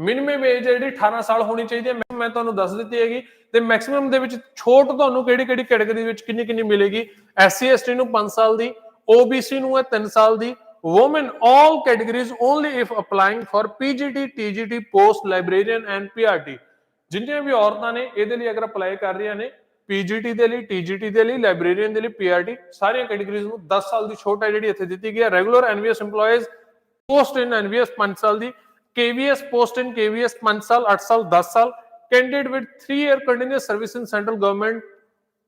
ਮਿਨੀਮਮ ਏਜ ਜਿਹੜੀ 18 ਸਾਲ ਹੋਣੀ ਚਾਹੀਦੀ ਹੈ। ਮੈਂ- ਮੈਂ ਤੁਹਾਨੂੰ ਦੱਸ ਦਿੱਤੀ ਹੈਗੀ। ਤੇ ਮੈਕਸਿਮਮ ਦੇ ਵਿੱਚ ਛੋਟ ਤੁਹਾਨੂੰ ਕਿਹੜੀ ਕਿਹੜੀ ਕੈਟਾਗਰੀ ਵਿੱਚ ਕਿੰਨੀ ਕਿੰਨੀ ਮਿਲੇਗੀ? ਐਸਸੀ ਐਸਟੀ ਨੂੰ 5 ਸਾਲ ਦੀ, OBC ਨੂੰ ਹੈ 3 ਸਾਲ ਦੀ। Women, all categories only if applying for PGT TGT post librarian and PRT ਜਿੰਨੀਆਂ ਵੀ ਔਰਤਾਂ ਨੇ, ਇਹਦੇ ਲਈ ਅਗਰ ਅਪਲਾਈ ਕਰ ਰਹੀਆਂ ਨੇ PGT ਦੇ ਲਈ TGT ਦੇ ਲਈ ਲਾਇਬ੍ਰੇਰੀਅਨ ਦੇ ਲਈ PRT ਸਾਰੀਆਂ ਕੈਟਾਗਰੀਜ਼ ਨੂੰ 10 ਸਾਲ ਦੀ ਛੋਟ ਹੈ ਜਿਹੜੀ ਇੱਥੇ ਦਿੱਤੀ ਗਈ ਹੈ। Regular NVS EMPLOYEES post in NVS 5 ਸਾਲ ਦੀ। KVS post in KVS 5 ਸਾਲ 8 ਸਾਲ 10 ਸਾਲ candidate with 3 year continuous service in central government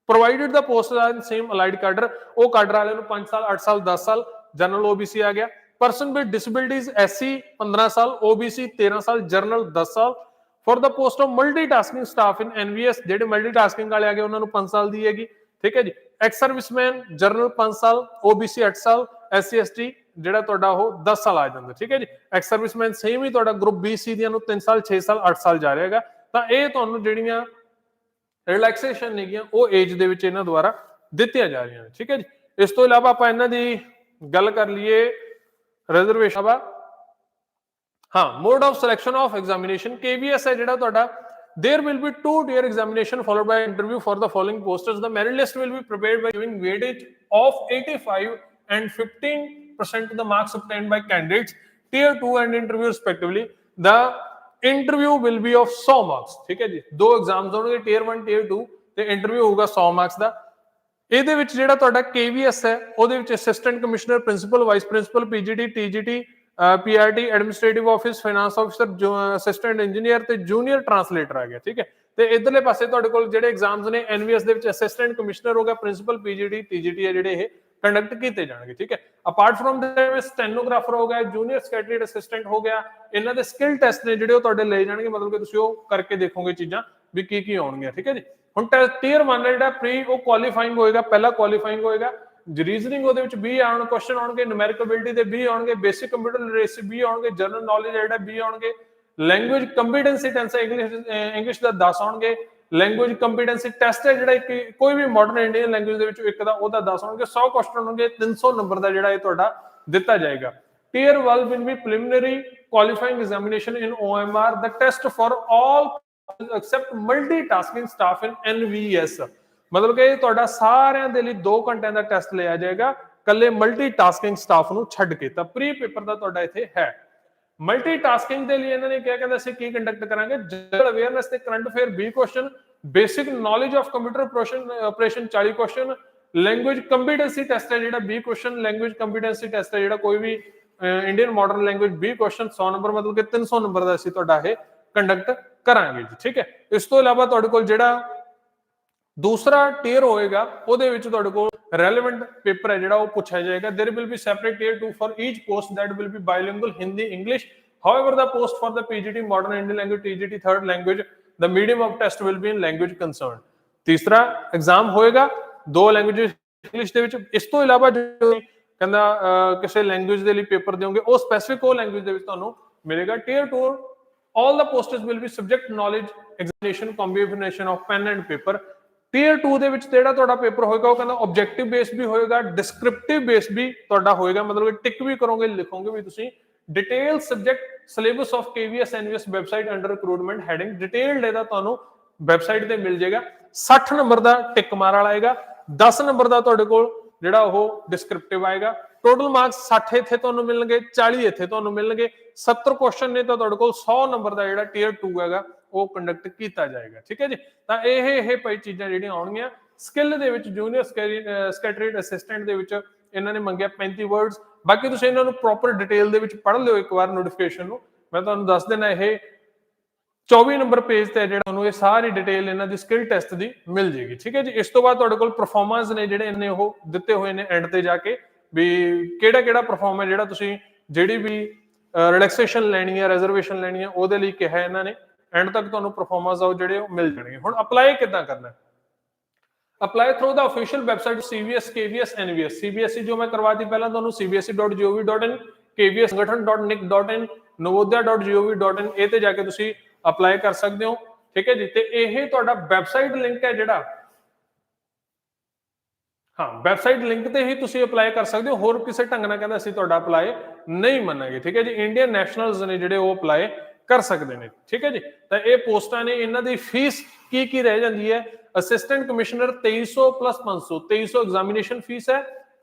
provided the post are in same allied cadre ਉਹ cadre ਵਾਲਿਆਂ ਨੂੰ 5 ਸਾਲ 8 ਸਾਲ 10 ਸਾਲ ਜਨਰਲ OBC ਆ ਗਿਆ person with disabilities SC 15 ਸਾਲ OBC 13 ਸਾਲ ਜਨਰਲ 10 ਸਾਲ for the post of multitasking staff in NVS ਜਿਹੜੇ multitasking ਵਾਲੇ ਆ ਗਏ ਉਹਨਾਂ ਨੂੰ 5 ਸਾਲ ਦੀ ਹੈਗੀ ਠੀਕ ਹੈ ਜੀ ਐਕਸ ਸਰਵਿਸਮੈਨ ਜਨਰਲ 5 ਸਾਲ OBC 8 ਸਾਲ SC ST ਜਿਹੜਾ ਤੁਹਾਡਾ ਉਹ 10 ਸਾਲ ਆ ਜਾਂਦਾ, ਠੀਕ ਹੈ ਜੀ? ਐਕਸ ਸਰਵਿਸਮੈਨ ਸੇਮ ਹੀ ਤੁਹਾਡਾ ਗਰੁੱਪ BC ਦੀਆਂ ਨੂੰ 3 ਸਾਲ 6 ਸਾਲ 8 ਸਾਲ ਜਾ ਰਹੇਗਾ ਤਾਂ ਇਹ ਤੁਹਾਨੂੰ ਜਿਹੜੀਆਂ ਰਿਲੈਕਸੇਸ਼ਨ ਨੇਗੀਆਂ, ਉਹ ਏਜ ਦੇ ਵਿੱਚ ਇਹਨਾਂ ਦੁਆਰਾ ਦਿੱਤੀਆਂ ਜਾ ਰਹੀਆਂ ਨੇ, ਠੀਕ ਹੈ ਜੀ? ਇਸ ਤੋਂ ਇਲਾਵਾ ਆਪਾਂ ਇਹਨਾਂ ਦੀ ਗੱਲ ਕਰ ਲਈਏ ਰਿਜ਼ਰਵੇਸ਼ਨ ਦਾ ਹਾਂ mode of selection of examination KVS ਹੈ ਜਿਹੜਾ ਤੁਹਾਡਾ। There will be two tier examination followed by interview for the following posters. The merit list will be prepared by giving weightage of 85 and 15% of the marks obtained by candidates, tier 2 and interview respectively. The interview will be of 100 marks ਠੀਕ ਹੈ ਜੀ ਦੋ exams ਹੋਣਗੇ tier 1 tier 2 ਤੇ interview ਹੋਊਗਾ 100 marks ਦਾ ਇਹਦੇ ਵਿੱਚ ਜਿਹੜਾ ਤੁਹਾਡਾ KVS ਹੈ, ਉਹਦੇ ਵਿੱਚ assistant commissioner principal vice principal PGT TGT PRT administrative office finance officer assistant engineer ਤੇ ਜੂਨੀਅਰ ਟਰਾਂਸਲੇਟਰ ਆ ਗਿਆ, ਠੀਕ ਹੈ? ਤੇ ਇਧਰਲੇ ਪਾਸੇ ਤੁਹਾਡੇ ਕੋਲ ਜਿਹੜੇ ਐਗਜ਼ਾਮਸ ਨੇ ਐਨਵੀਐਸ ਦੇ ਵਿੱਚ ਅਸਿਸਟੈਂਟ ਕਮਿਸ਼ਨਰ ਹੋ ਗਿਆ ਪ੍ਰਿੰਸੀਪਲ ਪੀਜੀਟੀ ਟੀਜੀਟੀ ਹੈ ਜਿਹੜੇ ਇਹ। ਕੰਡਕਟ ਕੀਤੇ ਜਾਣਗੇ, ਠੀਕ ਹੈ? ਅਪਾਰਟ ਫਰਮ ਦੇ ਸਟੈਨੋਗ੍ਰਾਫਰ ਹੋ ਗਿਆ ਜੂਨੀਅਰ ਸੈਕਟਰੀ ਅਸਿਸਟੈਂਟ ਹੋ ਗਿਆ, ਇਹਨਾਂ ਦੇ ਸਕਿੱਲ ਟੈਸਟ ਨੇ ਜਿਹੜੇ ਉਹ ਤੁਹਾਡੇ ਲਏ ਜਾਣਗੇ, ਮਤਲਬ ਕਿ ਤੁਸੀਂ ਉਹ ਕਰਕੇ ਦੇਖੋਗੇ ਚੀਜ਼ਾਂ ਵੀ ਕੀ ਕੀ ਆਉਣਗੀਆਂ, ਠੀਕ ਹੈ ਜੀ? ਹੁਣ ਟੀਅਰ 1 ਜਿਹੜਾ ਪ੍ਰੀ ਉਹ ਕੁਆਲੀਫਾਈਂਗ ਹੋਏਗਾ, ਪਹਿਲਾ ਕੁਆਲੀਫਾਈਂਗ ਹੋਏਗਾ ਰੀਜ਼ਨਿੰਗ ਉਹਦੇ ਵਿੱਚ 20 ਆਉਣ ਕੁਐਸਚਨ ਆਉਣਗੇ ਨੂਮੈਰਿਕਲ ਦੇ 20 ਆਉਣਗੇ ਬੇਸਿਕ ਕੰਪਿਊਟਰ ਲਿਟਰੇਸੀ 20 ਆਉਣਗੇ ਜਨਰਲ ਨੌਲੇਜ ਜਿਹੜਾ 20 ਆਉਣਗੇ language competency tense English English ਦਾ 10 ਆਉਣਗੇ ਲੈਂਗੁਏਜ ਕੰਪੀਟੈਂਸੀ ਟੈਸਟ ਹੈ ਜਿਹੜਾ ਇੱਕ, ਕੋਈ ਵੀ ਮਾਡਰਨ ਇੰਡੀਅਨ ਲੈਂਗੁਏਜ ਦੇ ਵਿੱਚ ਇੱਕ ਦਾ ਉਹਦਾ 10 ਹੋਣਗੇ 100 ਕੁਐਸਚਨ ਹੋਣਗੇ 300 ਨੰਬਰ ਦਾ ਜਿਹੜਾ ਇਹ ਤੁਹਾਡਾ ਦਿੱਤਾ ਜਾਏਗਾ। Tier 1 will be preliminary qualifying examination in OMR the test for all except multitasking staff in NVS ਮਤਲਬ ਕਿ ਇਹ ਤੁਹਾਡਾ ਸਾਰਿਆਂ ਦੇ ਲਈ 2 ਘੰਟਿਆਂ ਦਾ ਟੈਸਟ ਲਿਆ ਜਾਏਗਾ। ਕੱਲੇ ਮਲਟੀਟਾਸਕਿੰਗ ਸਟਾਫ ਨੂੰ ਛੱਡ ਕੇ, ਤਾਂ ਪ੍ਰੀ ਪੇਪਰ ਦਾ ਤੁਹਾਡਾ ਇੱਥੇ ਹੈ। ਮਲਟੀਟਾਸਕਿੰਗ ਦੇ ਲਈ ਇਹਨਾਂ ਨੇ ਕਿਹਾ ਕਹਿੰਦਾ ਅਸੀਂ ਕੀ ਕੰਡਕਟ ਕਰਾਂਗੇ? ਜਨਰਲ ਅਵੇਅਰਨੈਸ ਤੇ current affair 20 question basic knowledge of computer operation operation 40 question language competency test ਹੈ ਜਿਹੜਾ 20 ਕੁਐਸਚਨ ਲੈਂਗੁਏਜ ਕੰਪੀਟੈਂਸੀ ਟੈਸਟ ਹੈ ਜਿਹੜਾ ਕੋਈ ਵੀ Indian modern language 20 question 100 number ਮਤਲਬ ਕਿ 300 ਨੰਬਰ ਦਾ ਅਸੀਂ ਤੁਹਾਡਾ ਇਹ ਕੰਡਕਟ ਕਰਾਂਗੇ ਜੀ ਠੀਕ ਹੈ ਇਸ ਤੋਂ ਇਲਾਵਾ ਤੁਹਾਡੇ ਕੋਲ ਜਿਹੜਾ ਦੂਸਰਾ ਟੀਅਰ ਹੋਏਗਾ ਉਹਦੇ ਵਿੱਚ ਤੁਹਾਡੇ ਕੋਲ ਰੈਲੇਵੈਂਟ ਪੇਪਰ ਹੈ ਜਿਹੜਾ ਉਹ ਪੁੱਛਿਆ ਜਾਏਗਾ there will be separate tier 2 for each post that will be bilingual hindi english however the post for the pgt modern indian language tgt third language the medium of test will be in language concerned. ਤੀਸਰਾ exam ਹੋਏਗਾ, ਦੋ language English ਦੇ ਵਿੱਚ, ਇਸ ਤੋਂ ਇਲਾਵਾ ਜੋ ਕਹਿੰਦਾ ਕਿਸੇ ਲੈਂਗੁਏਜ ਦੇ ਲਈ ਪੇਪਰ ਦਿਓਗੇ, ਉਹ ਸਪੈਸਿਫਿਕ ਉਹ ਲੈਂਗੁਏਜ ਦੇ ਵਿੱਚ ਤੁਹਾਨੂੰ ਮਿਲੇਗਾ tier 2 all the posters will be subject knowledge, examination, combination of pen and paper. Tier 2 ਦੇ ਵਿੱਚ ਜਿਹੜਾ ਤੁਹਾਡਾ ਪੇਪਰ ਹੋਏਗਾ, ਉਹ ਕਹਿੰਦਾ ਆਬਜੈਕਟਿਵ ਬੇਸ ਵੀ ਹੋਏਗਾ ਡਿਸਕ੍ਰਿਪਟਿਵ ਬੇਸ ਵੀ ਤੁਹਾਡਾ ਹੋਏਗਾ, ਮਤਲਬ ਕਿ ਟਿਕ ਵੀ ਕਰੋਗੇ, ਲਿਖੋਗੇ ਵੀ ਤੁਸੀਂ detail subject syllabus of KVS NVS website under recruitment heading detailed ਇਹਦਾ ਤੁਹਾਨੂੰ ਵੈਬਸਾਈਟ ਤੇ ਮਿਲ ਜਾਏਗਾ। 60 ਨੰਬਰ ਦਾ ਟਿਕ ਮਾਰ ਵਾਲਾ ਆਏਗਾ। 10 ਨੰਬਰ ਦਾ ਤੁਹਾਡੇ ਕੋਲ ਜਿਹੜਾ ਉਹ ਡਿਸਕ੍ਰਿਪਟਿਵ ਆਏਗਾ। ਟੋਟਲ ਮਾਰਕਸ 60 ਇੱਥੇ ਤੁਹਾਨੂੰ ਮਿਲਣਗੇ 40 ਇੱਥੇ ਤੁਹਾਨੂੰ ਮਿਲਣਗੇ। 70 ਕੁਐਸਚਨ ਨੇ ਤਾਂ ਤੁਹਾਡੇ ਕੋਲ 100 ਨੰਬਰ ਦਾ ਜਿਹੜਾ ਟੀਅਰ 2 ਹੈਗਾ, ਉਹ ਕੰਡਕਟ ਕੀਤਾ ਜਾਏਗਾ। ਠੀਕ ਹੈ ਜੀ? ਤਾਂ ਇਹ ਇਹ ਪਈ ਚੀਜ਼ਾਂ ਜਿਹੜੀਆਂ ਆਉਣਗੀਆਂ। ਸਕਿੱਲ ਦੇ ਵਿੱਚ ਜੂਨੀਅਰ ਸਕੈਟਰੇਟ ਅਸਿਸਟੈਂਟ ਦੇ ਵਿੱਚ ਇਹਨਾਂ ਨੇ ਮੰਗਿਆ 35 ਵਰਡਸ ਬਾਕੀ ਤੁਸੀਂ ਇਹਨਾਂ ਨੂੰ ਪ੍ਰੋਪਰ ਡਿਟੇਲ ਦੇ ਵਿੱਚ ਪੜ੍ਹ ਲਿਓ ਇੱਕ ਵਾਰ ਨੋਟੀਫਿਕੇਸ਼ਨ ਨੂੰ। ਮੈਂ ਤੁਹਾਨੂੰ ਦੱਸ ਦੇਣਾ ਇਹ 24 ਨੰਬਰ ਪੇਜ ਤੇ ਜਿਹੜਾ ਤੁਹਾਨੂੰ ਇਹ ਸਾਰੀ ਡਿਟੇਲ ਇਹਨਾਂ ਦੀ ਸਕਿੱਲ ਟੈਸਟ ਦੀ ਮਿਲ ਜੇਗੀ, ਠੀਕ ਹੈ ਜੀ? ਇਸ ਤੋਂ ਬਾਅਦ ਤੁਹਾਡੇ ਕੋਲ ਪਰਫਾਰਮੈਂਸ ਨੇ ਜਿਹੜੇ ਇਹਨੇ ਉਹ ਦਿੱਤੇ ਹੋਏ ਨੇ ਐਂਡ ਤੇ ਜਾ ਕੇ ਵੀ ਕਿਹੜਾ ਕਿਹੜਾ ਪਰਫਾਰਮ ਹੈ ਜਿਹੜਾ ਤੁਸੀਂ ਜਿਹੜੀ ਵੀ ਰਿਲੈਕਸੇਸ਼ਨ ਲੈਣੀ ਹੈ ਰਿਜ਼ਰਵੇਸ਼ਨ ਲੈਣੀ ਹੈ, ਉਹਦੇ ਲਈ ਕਿਹਾ ਇਹਨਾਂ ਨੇ। ਐਂਡ ਤੱਕ ਤੁਹਾਨੂੰ ਪਰਫਾਰਮੈਂਸ ਆ ਉਹ ਜਿਹੜੇ ਉਹ ਮਿਲ ਜਾਣਗੇ। ਹੁਣ ਅਪਲਾਈ ਕਿੱਦਾਂ ਕਰਨਾ apply through the official website CBS KVS NVS CBSE ਜੋ ਮੈਂ ਕਰਵਾਤੀ ਪਹਿਲਾਂ ਤੁਹਾਨੂੰ cbse.gov.in kvs sangathan.nic.in ਇਹ ਤੇ ਜਾ ਕੇ ਤੁਸੀਂ ਅਪਲਾਈ ਕਰ ਸਕਦੇ ਹੋ ਠੀਕ ਹੈ ਜੀ ਤੇ ਇਹ ਤੁਹਾਡਾ ਵੈਬਸਾਈਟ ਲਿੰਕ ਹੈ ਜਿਹੜਾ ਹਾਂ ਵੈਬਸਾਈਟ ਲਿੰਕ ਤੇ ਹੀ ਤੁਸੀਂ ਅਪਲਾਈ ਕਰ ਸਕਦੇ ਹੋ ਹੋਰ ਕਿਸੇ ਢੰਗ ਨਾਲ ਕਹਿੰਦਾ ਅਸੀਂ ਤੁਹਾਡਾ ਅਪਲਾਈ ਨਹੀਂ ਮੰਨਾਂਗੇ ਠੀਕ ਹੈ ਜੀ ਇੰਡੀਅਨ ਨੈਸ਼ਨਲਸ ਨੇ ਜਿਹੜੇ ਉਹ ਅਪਲਾਈ ਕਰ ਸਕਦੇ ਨੇ ਠੀਕ ਹੈ ਜੀ ਤਾਂ ਇਹ ਪੋਸਟਾਂ ਨੇ ਇਹਨਾਂ ਦੀ ਫੀਸ ਕੀ ਕੀ ਰਹਿ ਜਾਂਦੀ ਹੈ? ਅਸਿਸਟੈਂਟ ਕਮਿਸ਼ਨਰ 2300 500 2300 ਐਗਜ਼ਾਮੀਨੇਸ਼ਨ ਫੀਸ ਹੈ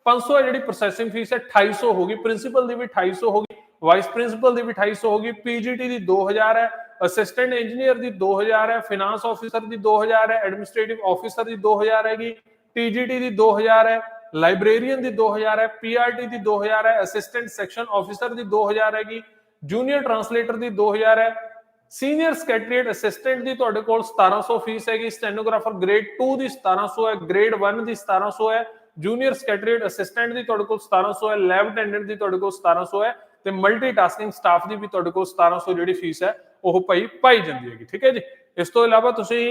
500 ਹੈ ਜਿਹੜੀ ਪ੍ਰੋਸੈਸਿੰਗ ਫੀਸ ਹੈ 2800 ਹੋਗੀ ਪ੍ਰਿੰਸੀਪਲ ਦੀ ਵੀ 2800 ਹੋਗੀ ਵਾਈਸ ਪ੍ਰਿੰਸੀਪਲ ਦੀ ਵੀ 2800 ਹੋਗੀ ਪੀਜੀਟੀ ਦੀ 2000 ਹੈ ਅਸਿਸਟੈਂਟ ਇੰਜੀਨੀਅਰ ਦੀ 2000 ਹੈ ਫਾਈਨਾਂਸ ਆਫੀਸਰ ਦੀ 2000 ਹੈ ਐਡਮਿਨਿਸਟ੍ਰੇਟਿਵ ਆਫੀਸਰ ਦੀ 2000 ਹੈਗੀ ਟੀਜੀਟੀ ਦੀ 2000 ਹੈ ਲਾਇਬ੍ਰੇਰੀਅਨ ਦੀ 2000 ਹੈ ਪੀਆਰਟੀ ਦੀ 2000 ਹੈ ਅਸਿਸਟੈਂਟ ਸੈਕਸ਼ਨ ਆਫੀਸਰ ਦੀ 2000 ਹੈਗੀ ਜੂਨੀਅਰ ਟਰਾਂਸਲੇਟਰ ਦੀ 2000 ਹੈ ਸੀਨੀਅਰ ਸਕੈਟਰੀਏਟ ਅਸਿਸਟੈਂਟ ਦੀ ਤੁਹਾਡੇ ਕੋਲ 1700 ਫੀਸ ਹੈਗੀ ਸਟੈਨੋਗ੍ਰਾਫਰ ਗ੍ਰੇਡ 2 ਦੀ 1700 ਹੈ ਗ੍ਰੇਡ 1 ਦੀ 1700 ਹੈ ਜੂਨੀਅਰ ਸਕੈਟਰੀਏਟ ਅਸਿਸਟੈਂਟ ਦੀ ਤੁਹਾਡੇ ਕੋਲ 1700 ਹੈ ਲੈਬ ਅਟੈਂਡੈਂਟ ਦੀ ਤੁਹਾਡੇ ਕੋਲ 1700 ਹੈ ਤੇ ਮਲਟੀਟਾਸਕਿੰਗ ਸਟਾਫ ਦੀ ਵੀ ਤੁਹਾਡੇ ਕੋਲ 1700 ਜਿਹੜੀ ਫੀਸ ਹੈ, ਉਹ ਭਾਈ ਪਾਈ ਜਾਂਦੀ ਹੈਗੀ, ਠੀਕ ਹੈ ਜੀ? ਇਸ ਤੋਂ ਇਲਾਵਾ ਤੁਸੀਂ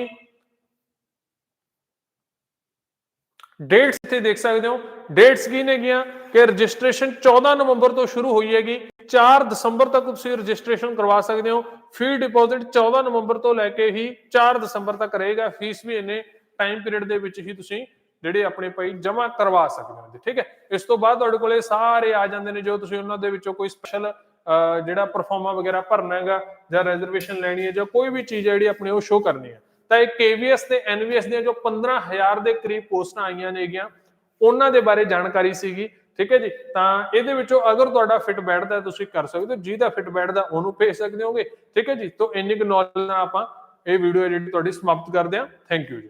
ਡੇਟਸ ਇੱਥੇ ਦੇਖ ਸਕਦੇ ਹੋ। ਡੇਟਸ ਕੀ ਨੇਗੀਆਂ ਕਿ ਰਜਿਸਟ੍ਰੇਸ਼ਨ 14 ਨਵੰਬਰ ਤੋਂ ਸ਼ੁਰੂ ਹੋਈ ਹੈਗੀ। 4 ਦਸੰਬਰ ਤੱਕ ਤੁਸੀਂ ਰਜਿਸਟ੍ਰੇਸ਼ਨ ਕਰਵਾ ਸਕਦੇ ਹੋ। ਫੀ ਡਿਪੋਜ਼ਿਟ 14 ਨਵੰਬਰ ਤੋਂ ਲੈ ਕੇ ਹੀ 4 ਦਸੰਬਰ ਤੱਕ ਰਹੇਗਾ। ਫੀਸ ਵੀ ਇਹਨੇ ਟਾਈਮ ਪੀਰੀਅਡ ਦੇ ਵਿੱਚ ਹੀ ਤੁਸੀਂ ਜਿਹੜੇ ਆਪਣੇ ਭਾਈ ਜਮ੍ਹਾਂ ਕਰਵਾ ਸਕਦੇ ਹੋ। ਜੀ ਠੀਕ ਹੈ। ਇਸ ਤੋਂ ਬਾਅਦ ਤੁਹਾਡੇ ਕੋਲੇ ਸਾਰੇ ਆ ਜਾਂਦੇ ਨੇ ਜੋ ਤੁਸੀਂ ਉਹਨਾਂ ਦੇ ਵਿੱਚੋਂ ਕੋਈ ਸਪੈਸ਼ਲ ਜਿਹੜਾ ਪਰਫਾਰਮਾ ਵਗੈਰਾ ਭਰਨਾ ਹੈਗਾ ਜਾਂ ਰਿਜ਼ਰਵੇਸ਼ਨ ਲੈਣੀ ਹੈ ਜਾਂ ਕੋਈ ਵੀ ਚੀਜ਼ ਹੈ ਜਿਹੜੀ ਆਪਣੇ ਉਹ ਸ਼ੋ ਕਰਨੀ ਹੈ। ਤਾਂ ਇਹ KVS ਤੇ NVS ਦੀਆਂ ਜੋ 15000 ਦੇ ਕਰੀਬ ਪੋਸਟਾਂ ਆਈਆਂ ਨੇਗੀਆਂ, ਉਹਨਾਂ ਦੇ ਬਾਰੇ ਜਾਣਕਾਰੀ ਸੀਗੀ। ਠੀਕ ਹੈ ਜੀ? ਤਾਂ ਇਹਦੇ ਵਿੱਚੋਂ ਅਗਰ ਤੁਹਾਡਾ ਫਿਟ ਬੈਠਦਾ ਤੁਸੀਂ ਕਰ ਸਕਦੇ ਹੋ। ਜਿਹਦਾ ਫਿਟ ਬੈਠਦਾ, ਉਹਨੂੰ ਭੇਜ ਸਕਦੇ ਹੋਗੇ। ਠੀਕ ਹੈ ਜੀ? ਤੋਂ ਇੰਨੀ ਕੁ ਨੌਲੇਜ ਨਾਲ ਆਪਾਂ ਇਹ ਵੀਡੀਓ ਜਿਹੜੀ ਤੁਹਾਡੀ ਸਮਾਪਤ ਕਰਦੇ ਹਾਂ। ਥੈਂਕ ਯੂ ਜੀ।